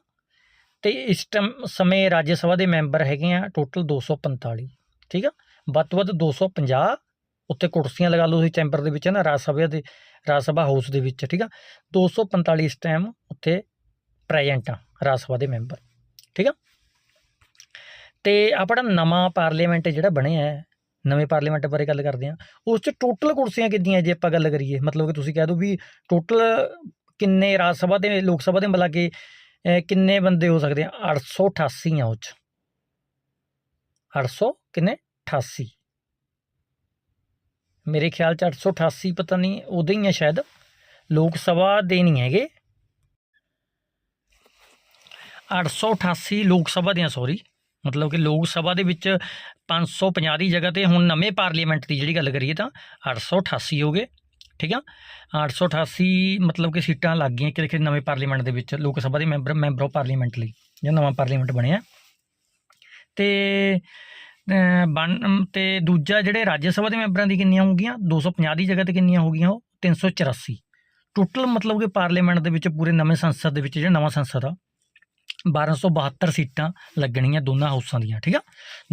ਤੇ ਇਸ ਟਾਈਮ ਸਮੇਂ ਰਾਜ ਸਭਾ ਦੇ ਮੈਂਬਰ ਹੈਗੇ ਆ ਟੋਟਲ 245 ਠੀਕ ਆ? ਵੱਧ ਤੋਂ ਵੱਧ 250 ਉੱਤੇ ਕੁਰਸੀਆਂ ਲਗਾ ਲਓ ਤੁਸੀਂ ਚੈਂਬਰ ਦੇ ਵਿੱਚ ਨਾ, ਰਾਜ ਸਭਾ ਦੇ, ਰਾਜ ਸਭਾ ਹਾਊਸ ਦੇ ਵਿੱਚ, ਠੀਕ ਆ? 245 ਇਸ ਟਾਈਮ ਉੱਥੇ ਪ੍ਰੈਜ਼ੈਂਟ ਆ, ਰਾਜ ਸਭਾ ਦੇ ਮੈਂਬਰ ਠੀਕ ਆ? ਤੇ ਆਪਣਾ ਨਵਾਂ ਪਾਰਲੀਮੈਂਟ ਜਿਹੜਾ ਬਣਿਆ ਹੈ, ਨਵੇਂ ਪਾਰਲੀਮੈਂਟ ਬਾਰੇ ਗੱਲ ਕਰਦੇ ਆ ਉਸ 'ਚ ਟੋਟਲ ਕੁਰਸੀਆਂ ਕਿੰਨੀਆਂ ਜੇ ਆਪਾਂ ਗੱਲ ਕਰੀਏ? ਮਤਲਬ ਕਿ ਤੁਸੀਂ ਕਹਿ ਦਿਓ ਵੀ ਟੋਟਲ ਕਿੰਨੇ ਰਾਜ ਸਭਾ ਦੇ, ਲੋਕ ਸਭਾ ਦੇ ਮਿਲਾ ਕੇ ਕਿੰਨੇ ਬੰਦੇ ਹੋ ਸਕਦੇ ਆ? 888 ਆ ਉਹ 'ਚ। 800 ਕਿੰਨੇ? 88 ਮੇਰੇ ਖਿਆਲ ਚ 888 ਪਤਾ ਨਹੀਂ ਉਹਦੇ ਹੀ ਹੈ ਸ਼ਾਇਦ। ਲੋਕ ਸਭਾ ਦੇ ਨਹੀਂ ਹੈਗੇ। 888 ਲੋਕ ਸਭਾ ਦੀਆਂ ਸੌਰੀ ਮਤਲਬ ਕਿ ਲੋਕ ਸਭਾ ਦੇ ਵਿੱਚ 550 ਦੀ ਜਗ੍ਹਾ ਤੇ ਹੁਣ ਨਵੇਂ ਪਾਰਲੀਮੈਂਟ ਦੀ ਜਿਹੜੀ ਗੱਲ ਕਰੀਏ ਤਾਂ 888 ਹੋ ਗਏ, ਠੀਕ ਆ? 888 ਮਤਲਬ ਕਿ ਸੀਟਾਂ ਲੱਗ ਗਈਆਂ ਕਿ ਨਵੇਂ ਪਾਰਲੀਮੈਂਟ ਦੇ ਵਿੱਚ, ਲੋਕ ਸਭਾ ਦੇ ਮੈਂਬਰ ਮੈਂਬਰ ਆਫ ਪਾਰਲੀਮੈਂਟ ਲਈ, ਜੋ ਨਵਾਂ ਪਾਰਲੀਮੈਂਟ ਬਣਿਆ। ਤੇ ਬਣ ਅਮ, ਤੇ ਦੂਜਾ ਜਿਹੜੇ ਰਾਜ ਸਭਾ ਦੇ ਮੈਂਬਰਾਂ ਦੀ ਕਿੰਨੀਆਂ ਹੋਗੀਆਂ 250 ਦੀ ਜਗ੍ਹਾ ਤੇ ਕਿੰਨੀਆਂ ਹੋਗੀਆਂ ਉਹ? 384 ਟੋਟਲ ਮਤਲਬ ਕਿ ਪਾਰਲੀਮੈਂਟ ਦੇ ਵਿੱਚ ਪੂਰੇ ਨਵੇਂ ਸੰਸਦ ਦੇ ਵਿੱਚ ਜਿਹੜਾ ਨਵਾਂ ਸੰਸਦ ਆ 1272 ਸੀਟਾਂ ਲੱਗਣੀਆਂ ਦੋਨਾਂ ਹਾਊਸਾਂ ਦੀਆਂ ਠੀਕ ਆ?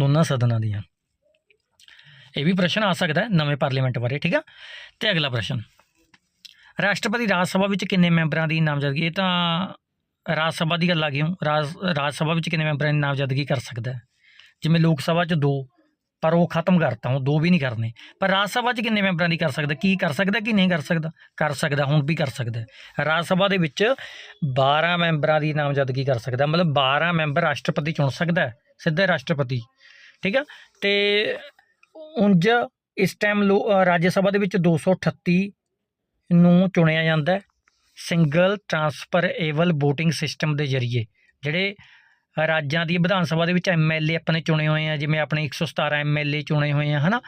ਦੋਨਾਂ ਸਦਨਾਂ ਦੀਆਂ। ਇਹ ਵੀ ਪ੍ਰਸ਼ਨ ਆ ਸਕਦਾ ਹੈ ਨਵੇਂ ਪਾਰਲੀਮੈਂਟ ਬਾਰੇ ਠੀਕ ਆ? ਤੇ ਅਗਲਾ ਪ੍ਰਸ਼ਨ। ਰਾਸ਼ਟਰਪਤੀ ਰਾਜ ਸਭਾ ਵਿੱਚ ਕਿੰਨੇ ਮੈਂਬਰਾਂ ਦੀ ਨਾਮਜ਼ਦਗੀ? ਇਹ ਤਾਂ ਰਾਜ ਸਭਾ ਦੀ ਗੱਲ ਆ ਗਈ ਹੁਣ। ਰਾਜ ਰਾਜ ਸਭਾ ਵਿੱਚ ਕਿੰਨੇ ਮੈਂਬਰਾਂ ਦੀ ਨਾਮਜ਼ਦਗੀ ਕਰ ਸਕਦਾ ਹੈ? ਜਿਵੇਂ ਲੋਕ ਸਭਾ 'ਚ ਦੋ, ਪਰ ਉਹ ਖਤਮ ਕਰਤਾ ਉਹ ਦੋ ਵੀ ਨਹੀਂ ਕਰਨੇ। ਪਰ ਰਾਜ ਸਭਾ 'ਚ ਕਿੰਨੇ ਮੈਂਬਰਾਂ ਦੀ ਕਰ ਸਕਦਾ, ਕੀ ਕਰ ਸਕਦਾ ਕਿ ਨਹੀਂ ਕਰ ਸਕਦਾ? ਕਰ ਸਕਦਾ, ਹੁਣ ਵੀ ਕਰ ਸਕਦਾ। ਰਾਜ ਸਭਾ ਦੇ ਵਿੱਚ 12 ਮੈਂਬਰਾਂ ਦੀ ਨਾਮਜ਼ਦਗੀ ਕਰ ਸਕਦਾ, ਮਤਲਬ 12 ਮੈਂਬਰ ਰਾਸ਼ਟਰਪਤੀ ਚੁਣ ਸਕਦਾ ਸਿੱਧੇ ਰਾਸ਼ਟਰਪਤੀ। ਠੀਕ ਆ? ਤੇ ਉਂਝ ਇਸ ਟਾਈਮ ਰਾਜ ਸਭਾ ਦੇ ਵਿੱਚ 238 ਨੂੰ ਚੁਣਿਆ ਜਾਂਦਾ ਹੈ ਸਿੰਗਲ ਟਰਾਂਸਫਰਏਬਲ VOTING ਸਿਸਟਮ ਦੇ ਜ਼ਰੀਏ, ਜਿਹੜੇ ਰਾਜਾਂ ਦੀ ਵਿਧਾਨ ਸਭਾ ਦੇ ਵਿੱਚ ਐਮਐਲਏ ਆਪਣੇ ਚੁਣੇ ਹੋਏ ਆ, ਜਿਵੇਂ ਆਪਣੇ 117 ਐਮਐਲਏ ਚੁਣੇ ਹੋਏ ਆ, ਹਨਾ?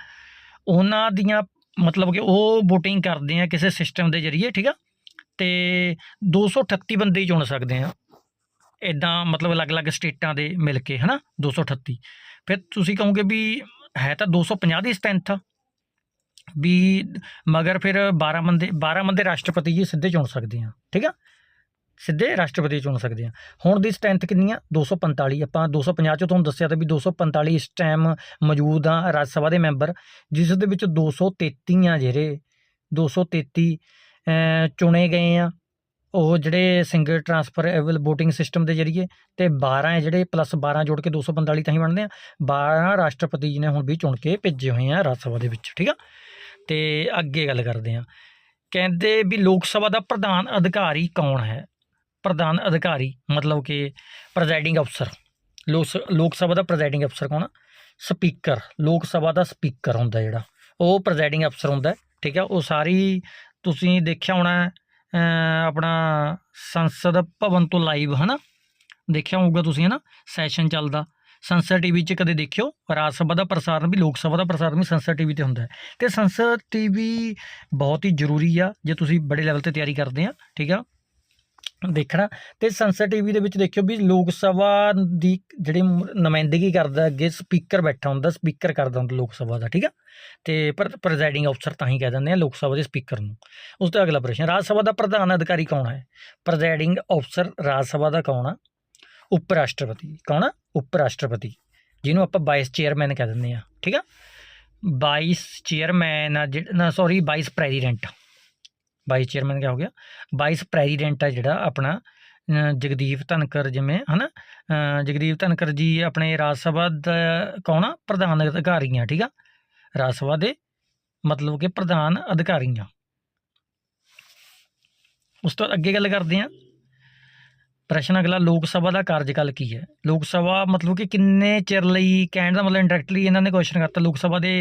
ਉਹਨਾਂ ਦੀਆਂ ਮਤਲਬ ਕਿ ਉਹ VOTING ਕਰਦੇ ਆ ਕਿਸੇ ਸਿਸਟਮ ਦੇ ਜ਼ਰੀਏ, ਠੀਕ ਆ? ਤੇ 238 ਬੰਦੇ ਹੀ ਚੁਣ ਸਕਦੇ ਆ। ਇਦਾਂ ਮਤਲਬ ਅਲੱਗ-ਅਲੱਗ ਸਟੇਟਾਂ ਦੇ ਮਿਲ ਕੇ, ਹਨਾ? 238 ਫਿਰ ਤੁਸੀਂ ਕਹੋਗੇ ਵੀ ਹੈ ਤਾਂ 250 ਦੀ ਸਟ੍ਰੈਂਥ ਵੀ ਮਗਰ ਫਿਰ 12 ਬੰਦੇ 12 ਬੰਦੇ ਰਾਸ਼ਟਰਪਤੀ ਜੀ ਸਿੱਧੇ ਚੁਣ ਸਕਦੇ ਆ, ਠੀਕ ਆ? ਸਿੱਧੇ ਰਾਸ਼ਟਰਪਤੀ ਚੁਣ ਸਕਦੇ ਆ ਹੁਣ ਦੀ ਸਟਰੈਂਥ ਕਿੰਨੀ ਆ 245 ਆਪਾਂ 250 ਚੋਂ ਤੁਹਾਨੂੰ ਦੱਸਿਆ ਤਾਂ ਵੀ 245 ਇਸ ਟਾਈਮ ਮੌਜੂਦ ਆ ਰਾਜ ਸਭਾ ਦੇ ਮੈਂਬਰ ਜਿਸ ਦੇ ਵਿੱਚ 233 ਆ ਜਿਹੜੇ 233 ਅਹ, ਚੁਣੇ ਗਏ ਆ। ਉਹ ਜਿਹੜੇ ਸਿੰਗਲ ਟਰਾਂਸਫਰਏਬਲ VOTING ਸਿਸਟਮ ਦੇ ਜ਼ਰੀਏ ਤੇ 12 ਹੈ ਜਿਹੜੇ ਪਲੱਸ 12 ਜੋੜ ਕੇ 245 ਤਾਂ ਹੀ ਬਣਦੇ ਆ। 12 ਰਾਸ਼ਟਰਪਤੀ ਜੀ ਨੇ ਹੁਣ ਵੀ ਚੁਣ ਕੇ ਭੇਜੇ ਹੋਏ ਆ ਰਾਜ ਸਭਾ ਦੇ ਵਿੱਚ ਠੀਕ ਆ? ਤੇ ਅੱਗੇ ਗੱਲ ਕਰਦੇ ਆ। ਕਹਿੰਦੇ ਵੀ ਲੋਕ ਸਭਾ ਦਾ ਪ੍ਰਧਾਨ ਅਧਿਕਾਰੀ ਕੌਣ ਹੈ? ਪ੍ਰਧਾਨ ਅਧਿਕਾਰੀ, ਮਤਲਬ ਕਿ ਪ੍ਰੈਜ਼ਾਈਡਿੰਗ ਅਫਸਰ ਲੋਕ ਸ- ਲੋਕ ਸਭਾ ਦਾ ਪ੍ਰੈਜ਼ਾਈਡਿੰਗ ਅਫਸਰ ਕੌਣ ਸਪੀਕਰ ਲੋਕ ਸਭਾ ਦਾ ਸਪੀਕਰ ਹੁੰਦਾ ਜਿਹੜਾ, ਉਹ ਪ੍ਰੈਜ਼ਾਈਡਿੰਗ ਅਫਸਰ ਹੁੰਦਾ, ਠੀਕ ਹੈ ਉਹ ਸਾਰੀ ਤੁਸੀਂ ਦੇਖਿਆ ਹੋਣਾ ਆਪਣਾ ਸੰਸਦ ਭਵਨ ਤੋਂ ਲਾਈਵ ਹਨਾ? ਦੇਖਿਆ ਹੋਊਗਾ ਤੁਸੀਂ, ਹਨਾ? ਸੈਸ਼ਨ ਚੱਲਦਾ। ਸੰਸਦ ਟੀਵੀ 'ਚ ਕਦੇ ਦੇਖਿਓ? ਰਾਜ ਸਭਾ ਦਾ ਪ੍ਰਸਾਰਣ ਵੀ, ਲੋਕ ਸਭਾ ਦਾ ਪ੍ਰਸਾਰਣ ਵੀ ਸੰਸਦ ਟੀਵੀ ਤੇ ਹੁੰਦਾ ਹੈ। ਤੇ ਸੰਸਦ ਟੀਵੀ ਬਹੁਤ ਹੀ ਜ਼ਰੂਰੀ ਆ, ਜੇ ਤੁਸੀਂ ਬੜੇ ਲੈਵਲ ਤੇ ਤਿਆਰੀ ਕਰਦੇ ਆ, ਠੀਕ ਆ? ਦੇਖਣਾ ਤੇ ਸੰਸਦ ਟੀਵੀ ਦੇ ਵਿੱਚ ਦੇਖਿਓ ਵੀ ਲੋਕ ਸਭਾ ਦੀ ਜਿਹੜੀ ਨੁਮਾਇੰਦਗੀ ਕਰਦਾ ਅੱਗੇ ਸਪੀਕਰ ਬੈਠਾ ਹੁੰਦਾ ਸਪੀਕਰ ਕਰਦਾ ਹੁੰਦਾ ਲੋਕ ਸਭਾ ਦਾ, ਠੀਕ ਆ? ਤੇ ਪਰ ਪ੍ਰੈਜ਼ਾਈਡਿੰਗ ਅਫਸਰ ਤਾਂ ਹੀ ਕਹਿ ਦਿੰਦੇ ਆ ਲੋਕ ਸਭਾ ਦੇ ਸਪੀਕਰ ਨੂੰ। ਉਸ ਤੋਂ ਅਗਲਾ ਪ੍ਰਸ਼ਨ, ਰਾਜ ਸਭਾ ਦਾ ਪ੍ਰਧਾਨ ਅਧਿਕਾਰੀ ਕੌਣ ਹੈ? ਪ੍ਰੈਜ਼ਾਈਡਿੰਗ ਅਫਸਰ ਰਾਜ ਸਭਾ ਦਾ ਕੌਣ ਆ? ਉਪ ਰਾਸ਼ਟਰਪਤੀ ਕੌਣ ਆ? ਉਪ ਰਾਸ਼ਟਰਪਤੀ ਜਿਹਨੂੰ ਆਪਾਂ ਵਾਈਸ ਚੇਅਰਮੈਨ ਕਹਿ ਦਿੰਦੇ ਆ, ਠੀਕ ਆ? ਵਾਈਸ ਚੇਅਰਮੈਨ ਆ ਜਿਹੜਾ, ਨਾ sorry vice president vice chairman ਕਿਆ ਹੋ ਗਿਆ? ਵਾਈਸ ਪ੍ਰੈਜ਼ੀਡੈਂਟ ਆ ਜਿਹੜਾ ਆਪਣਾ ਜਗਦੀਪ ਧਨਕਰ ਜਿਵੇਂ ਹਨਾ? ਅ, ਜਗਦੀਪ ਧਨਕਰ ਜੀ ਆਪਣੇ ਰਾਜ ਸਭਾ ਦਾ ਕੌਣ ਆ? ਪ੍ਰਧਾਨ ਅਧਿਕਾਰੀ ਆ ਠੀਕ ਆ? ਰਾਜ ਸਭਾ ਦੇ ਮਤਲਬ ਕਿ ਪ੍ਰਧਾਨ ਅਧਿਕਾਰੀ ਆ ਉਸ ਤੋਂ ਅੱਗੇ ਗੱਲ ਕਰਦੇ ਆ। ਪ੍ਰਸ਼ਨ ਅਗਲਾ, ਲੋਕ ਸਭਾ ਦਾ ਕਾਰਜਕਾਲ ਕੀ ਹੈ? ਲੋਕ ਸਭਾ ਮਤਲਬ ਕਿ ਕਿੰਨੇ ਚਿਰ ਲਈ ਕਹਿਣ ਦਾ ਮਤਲਬ ਇੰਡਾਇਰੈਕਟਲੀ ਇਹਨਾਂ ਨੇ ਕੁਐਸਚਨ ਕਰਤਾ, ਲੋਕ ਸਭਾ ਦੇ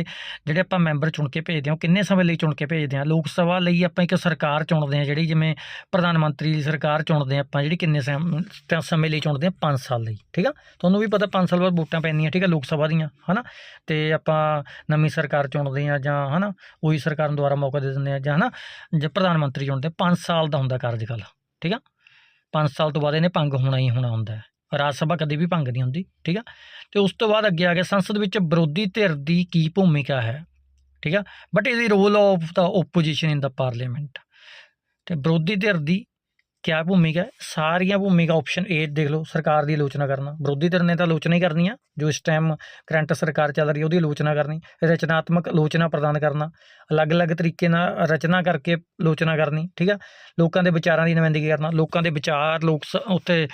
ਜਿਹੜੇ ਆਪਾਂ ਮੈਂਬਰ ਚੁਣ ਕੇ ਭੇਜਦੇ ਹਾਂ, ਉਹ ਕਿੰਨੇ ਸਮੇਂ ਲਈ ਚੁਣ ਕੇ ਭੇਜਦੇ ਹਾਂ? ਲੋਕ ਸਭਾ ਲਈ ਆਪਾਂ ਇੱਕ ਸਰਕਾਰ ਚੁਣਦੇ ਹਾਂ, ਜਿਹੜੀ ਜਿਵੇਂ ਪ੍ਰਧਾਨ ਮੰਤਰੀ ਦੀ ਸਰਕਾਰ ਚੁਣਦੇ ਹਾਂ ਆਪਾਂ, ਜਿਹੜੀ ਕਿੰਨੇ ਸਮੇਂ ਲਈ ਚੁਣਦੇ ਹਾਂ? 5 ਸਾਲ ਲਈ, ਠੀਕ ਆ? ਤੁਹਾਨੂੰ ਵੀ ਪਤਾ 5 ਸਾਲ ਬਾਅਦ ਵੋਟਾਂ ਪੈਂਦੀਆਂ, ਠੀਕ ਆ, ਲੋਕ ਸਭਾ ਦੀਆਂ, ਹਨਾ? ਤੇ ਆਪਾਂ ਨਵੀਂ ਸਰਕਾਰ ਚੁਣਦੇ ਹਾਂ ਜਾਂ, ਹਨਾ? ਉਹੀ ਸਰਕਾਰ ਨੂੰ ਦੁਬਾਰਾ ਮੌਕਾ ਦੇ ਦਿੰਦੇ ਆ ਜਾਂ, ਹਨਾ? ਜੇ ਪ੍ਰਧਾਨ ਮੰਤਰੀ ਚੁਣਦੇ 5 ਸਾਲ ਦਾ ਹੁੰਦਾ ਕਾਰਜਕਾਲ, ਠੀਕ ਆ? 5 ਸਾਲ ਤੋਂ ਬਾਅਦ ਇਹਨੇ ਭੰਗ ਹੋਣਾ ਹੀ ਹੋਣਾ ਹੁੰਦਾ ਹੈ। ਰਾਜ ਸਭਾ ਕਦੇ ਵੀ ਭੰਗ ਨਹੀਂ ਹੁੰਦੀ, ਠੀਕ ਆ? ਤੇ ਉਸ ਤੋਂ ਬਾਅਦ ਅੱਗੇ ਆ ਗਿਆ, ਸੰਸਦ ਵਿੱਚ ਵਿਰੋਧੀ ਧਿਰ ਦੀ ਕੀ ਭੂਮਿਕਾ ਹੈ, ਠੀਕ ਆ? But is the role of the opposition in the parliament ਤੇ ਵਿਰੋਧੀ ਧਿਰ ਦੀ ਕਿਆ ਭੂਮਿਕਾ ਸਾਰੀਆਂ ਭੂਮਿਕਾ ਆਪਸ਼ਨ ਏ ਦੇਖ ਲਓ, ਸਰਕਾਰ ਦੀ ਆਲੋਚਨਾ ਕਰਨਾ। ਵਿਰੋਧੀ ਧਿਰ ਨੇ ਤਾਂ ਆਲੋਚਨਾ ਹੀ ਕਰਨੀ ਆ, ਜੋ ਇਸ ਟਾਈਮ ਕਰੰਟ ਸਰਕਾਰ ਚੱਲ ਰਹੀ ਹੈ, ਉਹਦੀ ਆਲੋਚਨਾ ਕਰਨੀ। ਰਚਨਾਤਮਕ ਆਲੋਚਨਾ ਪ੍ਰਦਾਨ ਕਰਨਾ। ਅਲੱਗ-ਅਲੱਗ ਤਰੀਕੇ ਨਾਲ ਰਚਨਾ ਕਰਕੇ ਆਲੋਚਨਾ ਕਰਨੀ, ਠੀਕ ਆ? ਲੋਕਾਂ ਦੇ ਵਿਚਾਰਾਂ ਦੀ ਨੁਮਾਇੰਦਗੀ ਕਰਨਾ, ਲੋਕਾਂ ਦੇ ਵਿਚਾਰ ਲੋਕ ਸ- ਉੱਤੇ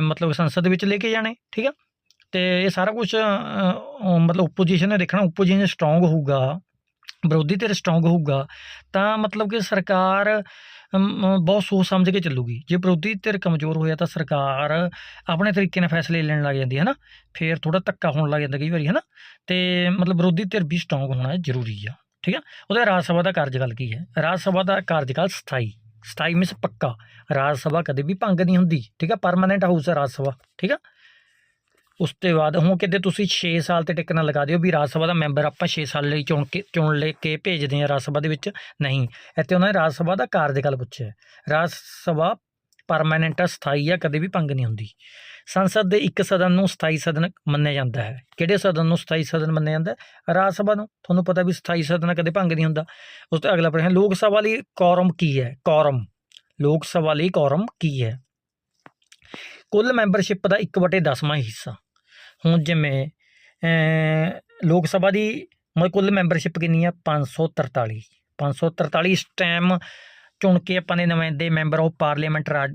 ਮਤਲਬ ਸੰਸਦ ਵਿੱਚ ਲੈ ਕੇ ਜਾਣੇ, ਠੀਕ ਆ? ਤੇ ਇਹ ਸਾਰਾ ਕੁਝ ਮਤਲਬ ਓਪੋਜੀਸ਼ਨ ਨੇ ਦੇਖਣਾ ਓਪੋਜੀਸ਼ਨ ਸਟਰੋਂਗ ਹੋਊਗਾ। ਵਿਰੋਧੀ ਧਿਰ ਸਟਰੋਂਗ ਹੋਊਗਾ, ਤਾਂ ਮਤਲਬ ਕਿ ਸਰਕਾਰ ਬਹੁਤ ਸੋਚ ਸਮਝ ਕੇ ਚੱਲੂਗੀ। ਜੇ ਵਿਰੋਧੀ ਧਿਰ ਕਮਜ਼ੋਰ ਹੋਇਆ ਤਾਂ ਸਰਕਾਰ ਆਪਣੇ ਤਰੀਕੇ ਨਾਲ ਫੈਸਲੇ ਲੈਣ ਲੱਗ ਜਾਂਦੀ ਹੈ ਨਾ। ਫੇਰ ਥੋੜਾ ਧੱਕਾ ਹੋਣ ਲੱਗ ਜਾਂਦਾ ਕਈ ਵਾਰੀ, ਹੈ ਨਾ। ਤੇ ਮਤਲਬ ਵਿਰੋਧੀ ਧਿਰ ਵੀ ਸਟਰੋਂਗ ਹੋਣਾ ਜ਼ਰੂਰੀ ਆ, ਠੀਕ ਆ? ਉਹਦਾ ਰਾਜ ਸਭਾ ਦਾ ਕਾਰਜਕਾਲ ਕੀ ਹੈ? ਰਾਜ ਸਭਾ ਦਾ ਕਾਰਜਕਾਲ ਸਥਾਈ ਸਥਾਈ ਮਿਸ ਪੱਕਾ। ਰਾਜ ਸਭਾ ਕਦੇ ਵੀ ਭੰਗ ਨਹੀਂ ਹੁੰਦੀ, ਠੀਕ ਆ? ਪਰਮਾਨੈਂਟ ਹਾਊਸ ਹੈ ਰਾਜ ਸਭਾ, ਠੀਕ ਆ? ਉਸ ਤੋਂ ਬਾਅਦ ਹੁਣ ਕਿਤੇ ਤੁਸੀਂ 6 ਸਾਲ ਤੇ ਟਿਕਣਾ ਲਗਾ ਦਿਓ ਵੀ ਰਾਜ ਸਭਾ ਦਾ ਮੈਂਬਰ ਆਪਾਂ 6 ਸਾਲ ਲਈ ਚੁਣ ਕੇ, ਚੁਣ ਲੈ ਕੇ ਭੇਜਦੇ ਹਾਂ ਰਾਜ ਸਭਾ ਦੇ ਵਿੱਚ। ਨਹੀਂ, ਇੱਥੇ ਉਹਨਾਂ ਨੇ ਰਾਜ ਸਭਾ ਦਾ ਕਾਰਜਕਾਲ ਪੁੱਛਿਆ। ਰਾਜ ਸਭਾ ਪਰਮਾਨੈਂਟ ਆ, ਸਥਾਈ ਆ, ਕਦੇ ਵੀ ਭੰਗ ਨਹੀਂ ਹੁੰਦੀ। ਸੰਸਦ ਦੇ ਇੱਕ ਸਦਨ ਨੂੰ ਸਥਾਈ ਸਦਨ ਮੰਨਿਆ ਜਾਂਦਾ ਹੈ। ਕਿਹੜੇ ਸਦਨ ਨੂੰ ਸਥਾਈ ਸਦਨ ਮੰਨਿਆ ਜਾਂਦਾ ਰਾਜ ਸਭਾ ਨੂੰ। ਤੁਹਾਨੂੰ ਪਤਾ ਵੀ ਸਥਾਈ ਸਦਨ ਕਦੇ ਭੰਗ ਨਹੀਂ ਹੁੰਦਾ। ਉਸ ਤੋਂ ਅਗਲਾ ਪ੍ਰਸ਼ਨ, ਲੋਕ ਸਭਾ ਲਈ ਕੌਰਮ ਕੀ ਹੈ? ਕੌਰਮ ਲੋਕ ਸਭਾ ਲਈ ਕੌਰਮ ਕੀ ਹੈ? ਕੁੱਲ ਮੈਂਬਰਸ਼ਿਪ ਦਾ 1/10ਵਾਂ ਹਿੱਸਾ। ਹੁਣ ਜਿਵੇਂ ਲੋਕ ਸਭਾ ਦੀ ਮ, ਕੁੱਲ ਮੈਂਬਰਸ਼ਿਪ ਕਿੰਨੀ ਆ? 543 543 ਇਸ ਟਾਈਮ ਚੁਣ ਕੇ ਆਪਾਂ ਨੇ ਨੁਮਾਇੰਦੇ member of parliament Raj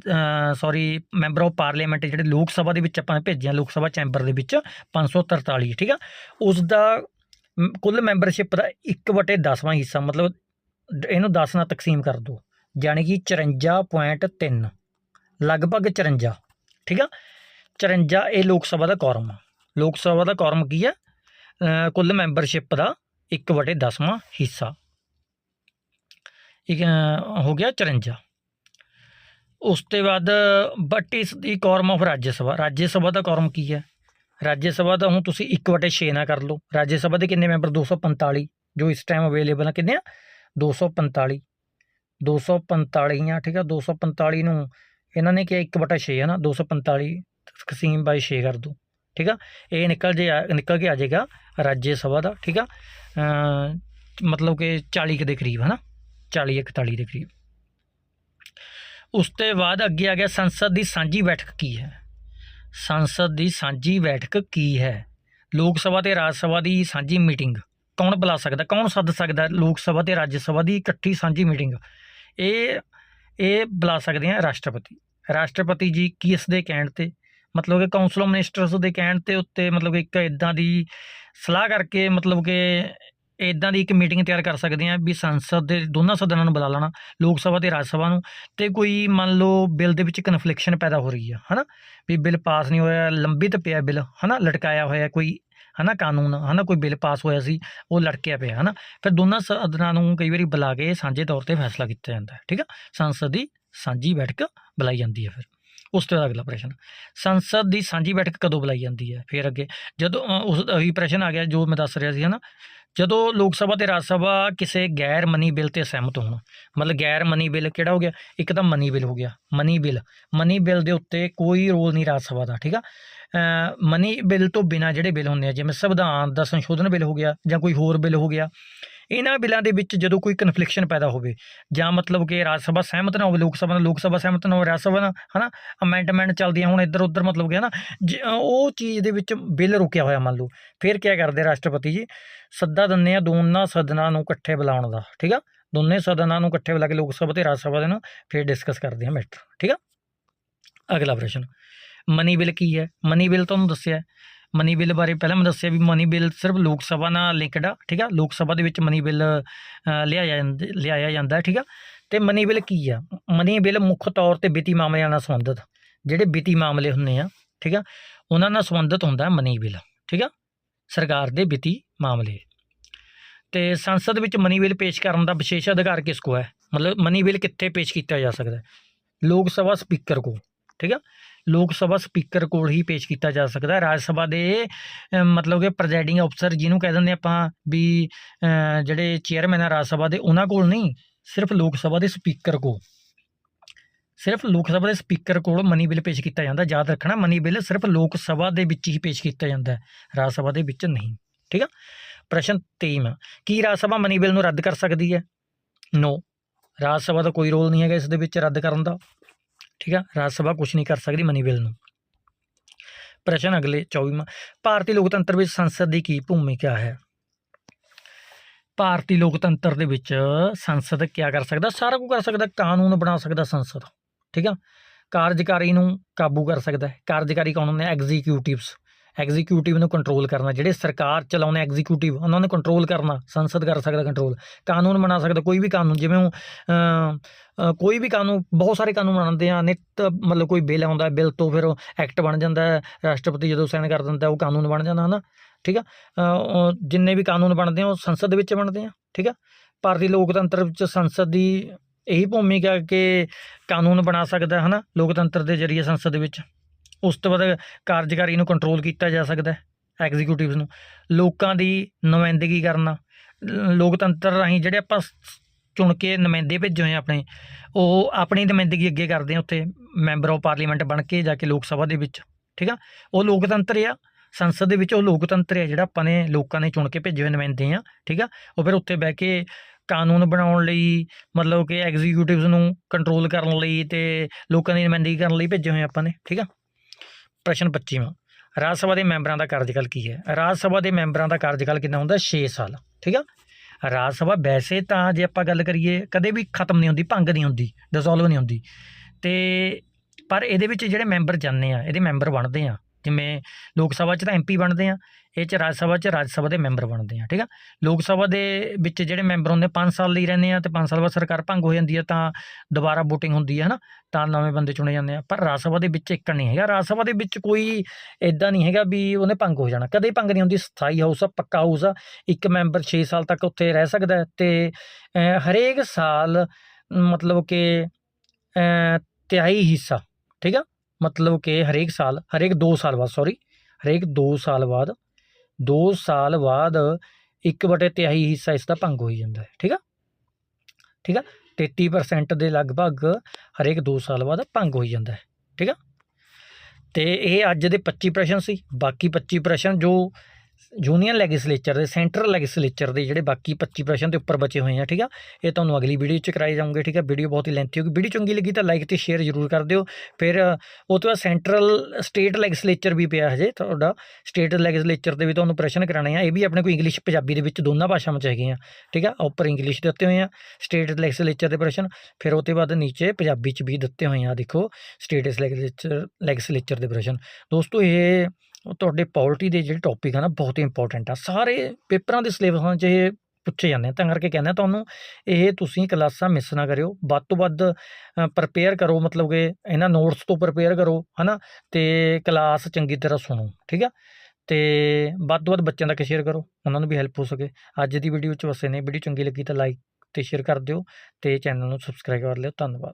sorry member of parliament ਜਿਹੜੇ ਲੋਕ ਸਭਾ ਦੇ ਵਿੱਚ ਆਪਾਂ ਭੇਜਿਆ ਲੋਕ ਸਭਾ ਚੈਂਬਰ ਦੇ ਵਿੱਚ 543 ਠੀਕ ਆ? ਉਸ ਦਾ ਕੁੱਲ ਮੈਂਬਰਸ਼ਿਪ ਦਾ 1/10ਵਾਂ ਹਿੱਸਾ, ਮਤਲਬ ਇਹਨੂੰ 10 ਨਾਲ ਤਕਸੀਮ ਕਰ ਦਿਓ। ਯਾਨੀ ਕਿ 54.3 ਲਗਭਗ 54 ਠੀਕ ਆ? 54 ਇਹ ਲੋਕ ਸਭਾ ਦਾ ਕੌਰਮ ਆ। ਲੋਕ ਸਭਾ ਦਾ ਕੌਰਮ ਕੀ ਹੈ? ਕੁੱਲ ਮੈਂਬਰਸ਼ਿਪ ਦਾ 1/10ਵਾਂ ਹਿੱਸਾ। ਇੱਕ ਹੋ ਗਿਆ 54 ਉਸ ਤੋਂ ਬਾਅਦ ਬਟ ਇਸ ਦੀ ਕੌਰਮ ਆਫ ਰਾਜ ਸਭਾ। ਰਾਜ ਸਭਾ ਦਾ ਕੌਰਮ ਕੀ ਹੈ? ਰਾਜ ਸਭਾ ਦਾ ਹੁਣ ਤੁਸੀਂ 1/6 ਨਾ ਕਰ ਲਓ। ਰਾਜ ਸਭਾ ਦੇ ਕਿੰਨੇ ਮੈਂਬਰ 245 ਜੋ ਇਸ ਟਾਈਮ ਅਵੇਲੇਬਲ ਆ, ਕਿੰਨੇ ਆ? 245 245 ਆ, ਠੀਕ ਆ? 245 ਨੂੰ ਇਹਨਾਂ ਨੇ ਕਿਹਾ 1/6 ਹੈ ਨਾ। 245 ਤਕਸੀਮ ਬਾਈ 6 ਕਰ ਦੋ। ਠੀਕ ਆ? ਇਹ ਨਿਕਲ ਜੇ ਆ- ਨਿਕਲ ਕੇ ਆ ਜਾਏਗਾ ਰਾਜ ਸਭਾ ਦਾ, ਠੀਕ ਆ? ਮਤਲਬ ਕਿ 40 ਕੁ ਦੇ ਕਰੀਬ ਹੈ ਨਾ 40 41 ਦੇ ਕਰੀਬ। ਉਸ ਤੋਂ ਬਾਅਦ ਅੱਗੇ ਆ ਗਿਆ ਸੰਸਦ ਦੀ ਸਾਂਝੀ ਬੈਠਕ ਕੀ ਹੈ? ਸੰਸਦ ਦੀ ਸਾਂਝੀ ਬੈਠਕ ਕੀ ਹੈ? ਲੋਕ ਸਭਾ ਤੇ ਰਾਜ ਸਭਾ ਦੀ ਸਾਂਝੀ ਮੀਟਿੰਗ। ਕੌਣ ਬੁਲਾ ਸਕਦਾ? ਕੌਣ ਸੱਦ ਸਕਦਾ? ਲੋਕ ਸਭਾ ਤੇ ਰਾਜ ਸਭਾ ਦੀ ਇਕੱਠੀ ਸਾਂਝੀ ਮੀਟਿੰਗ। ਇਹ ਇਹ ਬੁਲਾ ਸਕਦੇ ਆ ਰਾਸ਼ਟਰਪਤੀ। ਰਾਸ਼ਟਰਪਤੀ ਜੀ ਕਿਸ ਦੇ ਕਹਿਣ ਤੇ? ਮਤਲਬ ਕਿ ਕਾਉਂਸਲ ਆਫ ਮਿਨਿਸਟਰਸ ਦੇ ਕਹਿਣ ਤੇ ਉੱਤੇ ਮਤਲਬ ਕਿ ਇੱਕ ਇਦਾਂ ਦੀ ਸਲਾਹ ਕਰਕੇ ਮਤਲਬ ਕਿ ਇਦਾਂ ਦੀ ਇੱਕ ਮੀਟਿੰਗ ਤਿਆਰ ਕਰ ਸਕਦੇ ਆ ਵੀ ਸੰਸਦ ਦੇ ਦੋਨਾਂ ਸਦਨਾਂ ਨੂੰ ਬੁਲਾ ਲੈਣਾ, ਲੋਕ ਸਭਾ ਤੇ ਰਾਜ ਸਭਾ ਨੂੰ ਤੇ ਕੋਈ ਮੰਨ ਲਓ ਬਿੱਲ ਦੇ ਵਿੱਚ ਕਨਫਲਿਕਸ਼ਨ ਪੈਦਾ ਹੋ ਰਹੀ ਆ, ਹਨਾ? ਵੀ ਬਿੱਲ ਪਾਸ ਨਹੀਂ ਹੋਇਆ, ਲੰਬਿਤ ਪਿਆ ਬਿੱਲ, ਹਨਾ? ਲਟਕਾਇਆ ਹੋਇਆ ਕੋਈ, ਹਨਾ? ਕਾਨੂੰਨ, ਹਨਾ? ਕੋਈ ਬਿੱਲ ਪਾਸ ਹੋਇਆ ਸੀ, ਉਹ ਲਟਕਿਆ ਪਿਆ, ਹਨਾ? ਫਿਰ ਦੋਨਾਂ ਸਦਨਾਂ ਨੂੰ ਕਈ ਵਾਰੀ ਬੁਲਾ ਕੇ ਸਾਂਝੇ ਤੌਰ ਤੇ ਫੈਸਲਾ ਕੀਤਾ ਜਾਂਦਾ, ਠੀਕ ਆ? ਸੰਸਦ ਦੀ ਸਾਂਝੀ ਬੈਠਕ ਬੁਲਾਈ ਜਾਂਦੀ ਹੈ ਫਿਰ। ਉਸ ਤੋਂ ਬਾਅਦ ਅਗਲਾ ਪ੍ਰਸ਼ਨ। ਸੰਸਦ ਦੀ ਸਾਂਝੀ ਬੈਠਕ ਕਦੋਂ ਬੁਲਾਈ ਜਾਂਦੀ ਹੈ? ਫਿਰ ਅੱਗੇ। ਜਦੋਂ ਉਸ, ਉਹੀ ਪ੍ਰਸ਼ਨ ਆ ਗਿਆ ਜੋ ਮੈਂ ਦੱਸ ਰਿਹਾ ਸੀ, ਹਨਾ? ਜਦੋਂ ਲੋਕ ਸਭਾ ਤੇ ਰਾਜ ਸਭਾ ਕਿਸੇ ਗੈਰ ਮਨੀ ਬਿੱਲ ਤੇ ਸਹਿਮਤ ਹੋਣ। ਮਤਲਬ ਗੈਰ ਮਨੀ ਬਿੱਲ ਕਿਹੜਾ ਹੋ ਗਿਆ? ਇੱਕ ਤਾਂ ਮਨੀ ਬਿੱਲ ਹੋ ਗਿਆ। Money bill. ਮਨੀ ਬਿੱਲ ਦੇ ਉੱਤੇ ਕੋਈ ਰੋਲ ਨਹੀਂ ਰਾਜ ਸਭਾ ਦਾ, ਠੀਕ ਆ? ਮਨੀ ਬਿੱਲ ਤੋਂ ਬਿਨਾ ਜਿਹੜੇ ਬਿੱਲ ਹੁੰਦੇ ਆ, ਜਿਵੇਂ ਸੰਵਿਧਾਨ ਦਾ ਸੰਸ਼ੋਧਨ ਬਿੱਲ ਹੋ ਗਿਆ ਜਾਂ ਕੋਈ ਹੋਰ ਬਿੱਲ ਹੋ ਗਿਆ ਇਹਨਾਂ ਬਿੱਲਾਂ ਦੇ ਵਿੱਚ ਜਦੋਂ ਕੋਈ ਕਨਫਲਿਕਸ਼ਨ ਪੈਦਾ ਹੋਵੇ, ਜਾਂ ਮਤਲਬ ਕਿ ਰਾਜ ਸਭਾ ਸਹਿਮਤ ਨਾ ਹੋਵੇ, ਲੋਕ ਸਭਾ ਨਾਲ, ਲੋਕ ਸਭਾ ਸਹਿਮਤ ਨਾ ਹੋਵੇ, ਰਾਜ ਸਭਾ ਨਾਲ, ਹਨਾ ਅਮੈਂਡਮੈਂਟ ਚੱਲਦੀਆਂ ਹੁਣ, ਇੱਧਰ ਉੱਧਰ ਮਤਲਬ ਕਿ ਹਨਾ, ਜ- ਉਹ ਚੀਜ਼ ਦੇ ਵਿੱਚ ਬਿੱਲ ਰੁਕਿਆ ਹੋਇਆ ਮੰਨ ਲਓ। ਫਿਰ ਕੀ ਕਰਦੇ ਰਾਸ਼ਟਰਪਤੀ ਜੀ? ਸੱਦਾ ਦਿੰਦੇ ਆ ਦੋਨਾਂ ਸਦਨਾਂ ਨੂੰ ਇਕੱਠੇ ਬੁਲਾਉਣ ਦਾ, ਠੀਕ ਆ? ਦੋਨੇ ਸਦਨਾਂ ਨੂੰ ਇਕੱਠੇ ਬੁਲਾ ਕੇ ਲੋਕ ਸਭਾ ਤੇ ਰਾਜ ਸਭਾ ਦੇ ਨਾਲ ਫਿਰ ਡਿਸਕਸ ਕਰਦੇ ਆ ਮੈਟਰ ਠੀਕ ਆ? ਅਗਲਾ ਪ੍ਰਸ਼ਨ ਮਨੀ ਬਿੱਲ ਕੀ ਹੈ? ਮਨੀ ਬਿੱਲ ਤੁਹਾਨੂੰ ਦੱਸਿਆ ਮਨੀ ਬਿੱਲ ਬਾਰੇ ਪਹਿਲਾਂ ਮੈਂ ਦੱਸਿਆ ਵੀ ਮਨੀ ਬਿੱਲ ਸਿਰਫ ਲੋਕ ਸਭਾ ਨਾਲ ਲਿੰਕਡ ਆ, ਠੀਕ ਆ? ਲੋਕ ਸਭਾ ਦੇ ਵਿੱਚ ਮਨੀ ਬਿੱਲ ਲਿਆਇਆ ਜਾਂਦਾ ਲਿਆਇਆ ਜਾਂਦਾ, ਠੀਕ ਆ? ਤੇ ਮਨੀ ਬਿੱਲ ਕੀ ਆ? ਮਨੀ ਬਿੱਲ ਮੁੱਖ ਤੌਰ ਤੇ ਵਿੱਤੀ ਮਾਮਲਿਆਂ ਨਾਲ ਸੰਬੰਧਿਤ, ਜਿਹੜੇ ਵਿੱਤੀ ਮਾਮਲੇ ਹੁੰਦੇ ਆ, ਠੀਕ ਆ? ਉਹਨਾਂ ਨਾਲ ਸੰਬੰਧਿਤ ਹੁੰਦਾ ਮਨੀ ਬਿੱਲ ਠੀਕ ਆ? ਸਰਕਾਰ ਦੇ ਵਿੱਤੀ ਮਾਮਲੇ। ਤੇ ਸੰਸਦ ਵਿੱਚ ਮਨੀ ਬਿੱਲ ਪੇਸ਼ ਕਰਨ ਦਾ ਵਿਸ਼ੇਸ਼ ਅਧਿਕਾਰ ਕਿਸ ਕੋ ਹੈ? ਮਤਲਬ ਮਨੀ ਬਿੱਲ ਕਿੱਥੇ ਪੇਸ਼ ਕੀਤਾ ਜਾ ਸਕਦਾ ਹੈ? ਲੋਕ ਸਭਾ ਸਪੀਕਰ ਕੋ, ਠੀਕ ਆ? ਲੋਕ ਸਭਾ ਸਪੀਕਰ ਕੋਲ ਹੀ ਪੇਸ਼ ਕੀਤਾ ਜਾ ਸਕਦਾ ਰਾਜ ਸਭਾ ਦੇ ਮਤਲਬ ਕਿ ਪ੍ਰੈਜ਼ਾਈਡਿੰਗ ਅਫਸਰ ਜਿਹਨੂੰ ਕਹਿ ਦਿੰਦੇ ਆਪਾਂ ਵੀ ਜਿਹੜੇ ਚੇਅਰਮੈਨ ਆ ਰਾਜ ਸਭਾ ਦੇ, ਉਹਨਾਂ ਕੋਲ ਨਹੀਂ, ਸਿਰਫ ਲੋਕ ਸਭਾ ਦੇ ਸਪੀਕਰ ਕੋਲ। ਸਿਰਫ ਲੋਕ ਸਭਾ ਦੇ ਸਪੀਕਰ ਕੋਲ ਮਨੀ ਬਿੱਲ ਪੇਸ਼ ਕੀਤਾ ਜਾਂਦਾ, ਯਾਦ ਰੱਖਣਾ ਮਨੀ ਬਿੱਲ ਸਿਰਫ ਲੋਕ ਸਭਾ ਦੇ ਵਿੱਚ ਹੀ ਪੇਸ਼ ਕੀਤਾ ਜਾਂਦਾ ਹੈ, ਰਾਜ ਸਭਾ ਦੇ ਵਿੱਚ ਨਹੀਂ, ਠੀਕ ਆ? ਪ੍ਰਸ਼ਨ 23 ਕੀ ਰਾਜ ਸਭਾ ਮਨੀ ਬਿੱਲ ਨੂੰ ਰੱਦ ਕਰ ਸਕਦੀ ਹੈ? ਨੋ ਰਾਜ ਸਭਾ ਦਾ ਕੋਈ ਰੋਲ ਨਹੀਂ ਹੈਗਾ ਇਸ ਦੇ ਵਿੱਚ ਰੱਦ ਕਰਨ ਦਾ। ਠੀਕ ਆ, ਰਾਜ ਸਭਾ ਕੁਝ ਨਹੀਂ ਕਰ ਸਕਦੀ ਮਨੀ ਬਿੱਲ ਨੂੰ। ਪ੍ਰਸ਼ਨ ਅਗਲੇ 24ਵਾਂ ਭਾਰਤੀ ਲੋਕਤੰਤਰ ਵਿੱਚ ਸੰਸਦ ਦੀ ਕੀ ਭੂਮਿਕਾ ਹੈ? ਭਾਰਤੀ ਲੋਕਤੰਤਰ ਦੇ ਵਿੱਚ ਸੰਸਦ ਕੀ ਕਰ ਸਕਦਾ? ਸਾਰਾ ਕੁਝ ਕਰ ਸਕਦਾ, ਕਾਨੂੰਨ ਬਣਾ ਸਕਦਾ ਸੰਸਦ, ਠੀਕ ਆ? ਕਾਰਜਕਾਰੀ ਨੂੰ ਕਾਬੂ ਕਰ ਸਕਦਾ ਹੈ। ਕਾਰਜਕਾਰੀ ਕੌਣ ਹੁੰਦੇ ਆ? ਐਗਜ਼ੀਕਿਊਟਿਵਸ ਐਗਜ਼ੀਕਿਊਟਿਵ ਨੂੰ ਕੰਟਰੋਲ ਕਰਨਾ, ਜਿਹੜੇ ਸਰਕਾਰ ਚਲਾਉਂਦੇ ਐਗਜ਼ੀਕਿਊਟਿਵ ਉਹਨਾਂ ਨੂੰ ਕੰਟਰੋਲ ਕਰਨਾ, ਸੰਸਦ ਕਰ ਸਕਦਾ ਕੰਟਰੋਲ ਕਾਨੂੰਨ ਬਣਾ ਸਕਦਾ, ਕੋਈ ਵੀ ਕਾਨੂੰਨ, ਜਿਵੇਂ ਉਹ ਕੋਈ ਵੀ ਕਾਨੂੰਨ, ਬਹੁਤ ਸਾਰੇ ਕਾਨੂੰਨ ਬਣਦੇ ਆ, ਨਿਤ ਮਤਲਬ ਕੋਈ ਬਿੱਲ ਆਉਂਦਾ, ਬਿੱਲ ਤੋਂ ਫਿਰ ਐਕਟ ਬਣ ਜਾਂਦਾ, ਰਾਸ਼ਟਰਪਤੀ ਜਦੋਂ ਸਾਈਨ ਕਰ ਦਿੰਦਾ, ਉਹ ਕਾਨੂੰਨ ਬਣ ਜਾਂਦਾ, ਹਨਾ, ਠੀਕ ਆ ਜਿੰਨੇ ਵੀ ਕਾਨੂੰਨ ਬਣਦੇ ਆ, ਉਹ ਸੰਸਦ ਵਿੱਚ ਬਣਦੇ ਆ, ਠੀਕ ਆ, ਭਾਰਤੀ ਲੋਕਤੰਤਰ ਵਿੱਚ ਸੰਸਦ ਦੀ ਇਹੀ ਭੂਮਿਕਾ ਕਿ ਕਾਨੂੰਨ ਬਣਾ ਸਕਦਾ ਹੈ ਨਾ ਲੋਕਤੰਤਰ ਦੇ ਜ਼ਰੀਏ ਸੰਸਦ ਦੇ ਵਿੱਚ। ਉਸ ਤੋਂ ਬਾਅਦ ਕਾਰਜਕਾਰੀ ਨੂੰ ਕੰਟਰੋਲ ਕੀਤਾ ਜਾ ਸਕਦਾ ਹੈ ਐਗਜ਼ੀਕਿਊਟਿਵ ਨੂੰ। ਲੋਕਾਂ ਦੀ ਨੁਮਾਇੰਦਗੀ ਕਰਨਾ, ਲੋਕਤੰਤਰ ਰਾਹੀਂ ਜਿਹੜੇ ਆਪਾਂ ਚੁਣ ਕੇ ਨੁਮਾਇੰਦੇ ਭੇਜੇ ਹੋਏ ਆ ਆਪਣੇ, ਉਹ ਆਪਣੀ ਨੁਮਾਇੰਦਗੀ ਅੱਗੇ ਕਰਦੇ ਆ ਉੱਥੇ ਮੈਂਬਰ ਆਫ ਪਾਰਲੀਮੈਂਟ ਬਣ ਕੇ ਜਾ ਕੇ ਲੋਕ ਸਭਾ ਦੇ ਵਿੱਚ, ਠੀਕ ਆ? ਉਹ ਲੋਕਤੰਤਰ ਆ, ਸੰਸਦ ਦੇ ਵਿੱਚ ਉਹ ਲੋਕਤੰਤਰ ਆ ਜਿਹੜਾ ਆਪਾਂ ਨੇ ਲੋਕਾਂ ਨੇ ਚੁਣ ਕੇ ਭੇਜੇ ਹੋਏ ਨੁਮਾਇੰਦੇ ਆ, ਠੀਕ ਆ? ਉਹ ਫਿਰ ਉੱਥੇ ਬਹਿ ਕੇ ਕਾਨੂੰਨ ਬਣਾਉਣ ਲਈ, ਮਤਲਬ ਕਿ ਐਗਜ਼ੀਕਿਊਟਿਵਸ ਨੂੰ ਕੰਟਰੋਲ ਕਰਨ ਲਈ ਤੇ ਲੋਕਾਂ ਦੀ ਨੁਮਾਇੰਦਗੀ ਕਰਨ ਲਈ ਭੇਜੇ ਹੋਏ ਆਪਾਂ ਨੇ, ਠੀਕ ਆ? ਪ੍ਰਸ਼ਨ 25ਵਾਂ ਰਾਜ ਸਭਾ ਦੇ ਮੈਂਬਰਾਂ ਦਾ ਕਾਰਜਕਾਲ ਕੀ ਹੈ? ਰਾਜ ਸਭਾ ਦੇ ਮੈਂਬਰਾਂ ਦਾ ਕਾਰਜਕਾਲ ਕਿੰਨਾ ਹੁੰਦਾ? 6 ਸਾਲ, ਠੀਕ ਆ? ਰਾਜ ਸਭਾ ਵੈਸੇ ਤਾਂ ਜੇ ਆਪਾਂ ਗੱਲ ਕਰੀਏ, ਕਦੇ ਵੀ ਖਤਮ ਨਹੀਂ ਹੁੰਦੀ, ਭੰਗ ਨਹੀਂ ਹੁੰਦੀ ਡਿਸੋਲਵ ਨਹੀਂ ਹੁੰਦੀ। ਤੇ ਪਰ ਇਹਦੇ ਵਿੱਚ ਜਿਹੜੇ ਮੈਂਬਰ ਜਾਂਦੇ ਆ, ਇਹਦੇ ਮੈਂਬਰ ਬਣਦੇ ਆ ਜਿਵੇਂ ਲੋਕ ਸਭਾ 'ਚ ਤਾਂ ਐਮਪੀ ਬਣਦੇ ਆ, ਇਹ 'ਚ ਰਾਜ ਸਭਾ 'ਚ ਰਾਜ ਸਭਾ ਦੇ ਮੈਂਬਰ ਬਣਦੇ ਆ, ਠੀਕ ਆ? ਲੋਕ ਸਭਾ ਦੇ ਵਿੱਚ ਜਿਹੜੇ ਮੈਂਬਰ ਹੁੰਦੇ 5 ਸਾਲ ਲਈ ਰਹਿੰਦੇ ਆ ਤੇ 5 ਸਾਲ ਬਾਅਦ ਸਰਕਾਰ ਭੰਗ ਹੋ ਜਾਂਦੀ ਆ ਤਾਂ ਦੁਬਾਰਾ VOTING ਹੁੰਦੀ ਹੈ ਨਾ ਤਾਂ ਨਵੇਂ ਬੰਦੇ ਚੁਣੇ ਜਾਂਦੇ ਆ, ਪਰ ਰਾਜ ਸਭਾ ਦੇ ਵਿੱਚ ਇੱਕ ਨਹੀਂ ਹੈਗਾ, ਰਾਜ ਸਭਾ ਦੇ ਵਿੱਚ ਕੋਈ ਇਦਾਂ ਨਹੀਂ ਹੈਗਾ ਵੀ ਉਹਨੇ ਭੰਗ ਹੋ ਜਾਣਾ, ਕਦੇ ਭੰਗ ਨਹੀਂ ਹੁੰਦੀ, ਸਥਾਈ ਹਾਊਸ ਆ, ਪੱਕਾ ਹਾਊਸ ਆ, ਇੱਕ ਮੈਂਬਰ 6 ਸਾਲ ਤੱਕ ਉੱਥੇ ਰਹਿ ਸਕਦਾ ਹੈ ਤੇ ਹਰੇਕ ਸਾਲ ਮਤਲਬ ਕਿ ਤਿਹਾਈ ਹਿੱਸਾ, ਠੀਕ ਆ? ਮਤਲਬ ਕਿ ਹਰੇਕ ਸਾਲ, ਹਰੇਕ 2 ਸਾਲ ਬਾਅਦ ਸੌਰੀ ਹਰੇਕ 2 ਸਾਲ ਬਾਅਦ 2 ਸਾਲ ਬਾਅਦ ਇੱਕ ਬਟੇ ਤਿਹਾਈ ਹਿੱਸਾ ਇਸ ਦਾ ਭੰਗ ਹੋਈ ਜਾਂਦਾ ਹੈ, ਠੀਕ ਆ? ਠੀਕ ਆ? 33% ਦੇ ਲਗਭਗ ਹਰੇਕ 2 ਸਾਲ ਬਾਅਦ ਭੰਗ ਹੋਈ ਜਾਂਦਾ ਹੈ, ਠੀਕ ਆ? ਤੇ ਇਹ ਅੱਜ ਦੇ 25 ਪ੍ਰਸ਼ਨ ਸੀ, ਬਾਕੀ 25 ਪ੍ਰਸ਼ਨ ਜੋ ਯੂਨੀਅਨ ਲੈਗਿਸਲੇਚਰ ਦੇ ਸੈਂਟਰਲ ਲੈਜਿਸਲੇਚਰ ਦੇ ਜਿਹੜੇ ਬਾਕੀ 25 ਪ੍ਰਸ਼ਨ ਦੇ ਉੱਪਰ ਬਚੇ ਹੋਏ ਆ, ਠੀਕ ਆ? ਇਹ ਤੁਹਾਨੂੰ ਅਗਲੀ ਵੀਡੀਓ 'ਚ ਕਰਾਏ ਜਾਊਂਗੇ, ਠੀਕ ਆ? ਵੀਡੀਓ ਬਹੁਤ ਹੀ ਲੈਂਥੀ ਹੋਗੀ ਵੀਡੀਓ ਚੰਗੀ ਲੱਗੀ ਤਾਂ ਲਾਈਕ ਤੇ ਸ਼ੇਅਰ ਜ਼ਰੂਰ ਕਰ ਦਿਓ। ਫਿਰ ਉਹ ਤੋਂ ਬਾਅਦ ਸੈਂਟਰਲ ਸਟੇਟ ਲੈਜਿਸਲੇਚਰ ਵੀ ਪਿਆ ਹਜੇ ਤੁਹਾਡਾ। ਸਟੇਟ ਲੈਜਿਸਲੇਚਰ ਦੇ ਵੀ ਤੁਹਾਨੂੰ ਪ੍ਰਸ਼ਨ ਕਰਾਣੇ ਆ। ਇਹ ਵੀ ਆਪਣੇ ਕੋਲ ਇੰਗਲਿਸ਼ ਪੰਜਾਬੀ ਦੇ ਵਿੱਚ ਦੋਨਾਂ ਭਾਸ਼ਾਵਾਂ 'ਚ ਹੈਗੇ ਆ, ਠੀਕ ਆ? ਉੱਪਰ ਇੰਗਲਿਸ਼ ਦੇ ਦਿੱਤੇ ਹੋਏ ਆ ਸਟੇਟ ਲੈਜਿਸਲੇਚਰ ਦੇ ਪ੍ਰਸ਼ਨ। ਫਿਰ ਉਹ ਤੋਂ ਬਾਅਦ ਨੀਚੇ ਪੰਜਾਬੀ 'ਚ ਵੀ ਦਿੱਤੇ ਹੋਏ ਆ, ਦੇਖੋ ਸਟੇਟ ਲੈਜਿਸਲੇਚਰ ਲੈਜਿਸਲੇਚਰ ਦੇ ਪ੍ਰਸ਼ਨ। ਦੋਸਤੋ, ਇਹ ਤੁਹਾਡੇ ਪੋਲਿਟੀ ਦੇ ਜਿਹੜੇ ਟੌਪਿਕ ਆ ਨਾ, ਬਹੁਤ ਹੀ ਇੰਪੋਰਟੈਂਟ ਆ। ਸਾਰੇ ਪੇਪਰਾਂ ਦੇ ਸਿਲੇਬਸਾਂ 'ਚ ਇਹ ਪੁੱਛੇ ਜਾਂਦੇ ਤਾਂ ਕਰਕੇ ਕਹਿੰਦਾ ਤੁਹਾਨੂੰ, ਇਹ ਤੁਸੀਂ ਕਲਾਸਾਂ ਮਿਸ ਨਾ ਕਰਿਓ। ਵੱਧ ਤੋਂ ਵੱਧ ਪ੍ਰਪੇਅਰ ਕਰੋ, ਮਤਲਬ ਕਿ ਇਹਨਾਂ ਨੋਟਸ ਤੋਂ ਪ੍ਰਪੇਅਰ ਕਰੋ, ਹਨਾ? ਤੇ ਕਲਾਸ ਚੰਗੀ ਤਰ੍ਹਾਂ ਸੁਣੋ, ਠੀਕ ਆ? ਤੇ ਵੱਧ ਤੋਂ ਵੱਧ ਬੱਚਿਆਂ ਤੱਕ ਸ਼ੇਅਰ ਕਰੋ, ਉਹਨਾਂ ਨੂੰ ਵੀ ਹੈਲਪ ਹੋ ਸਕੇ। ਅੱਜ ਦੀ ਵੀਡੀਓ 'ਚ ਵਸੇ ਨੇ। ਵੀਡੀਓ ਚੰਗੀ ਲੱਗੀ ਤਾਂ ਲਾਈਕ ਤੇ ਸ਼ੇਅਰ ਕਰ ਦਿਓ ਤੇ ਚੈਨਲ ਨੂੰ ਸਬਸਕ੍ਰਾਈਬ ਕਰ ਲਿਓ। ਧੰਨਵਾਦ।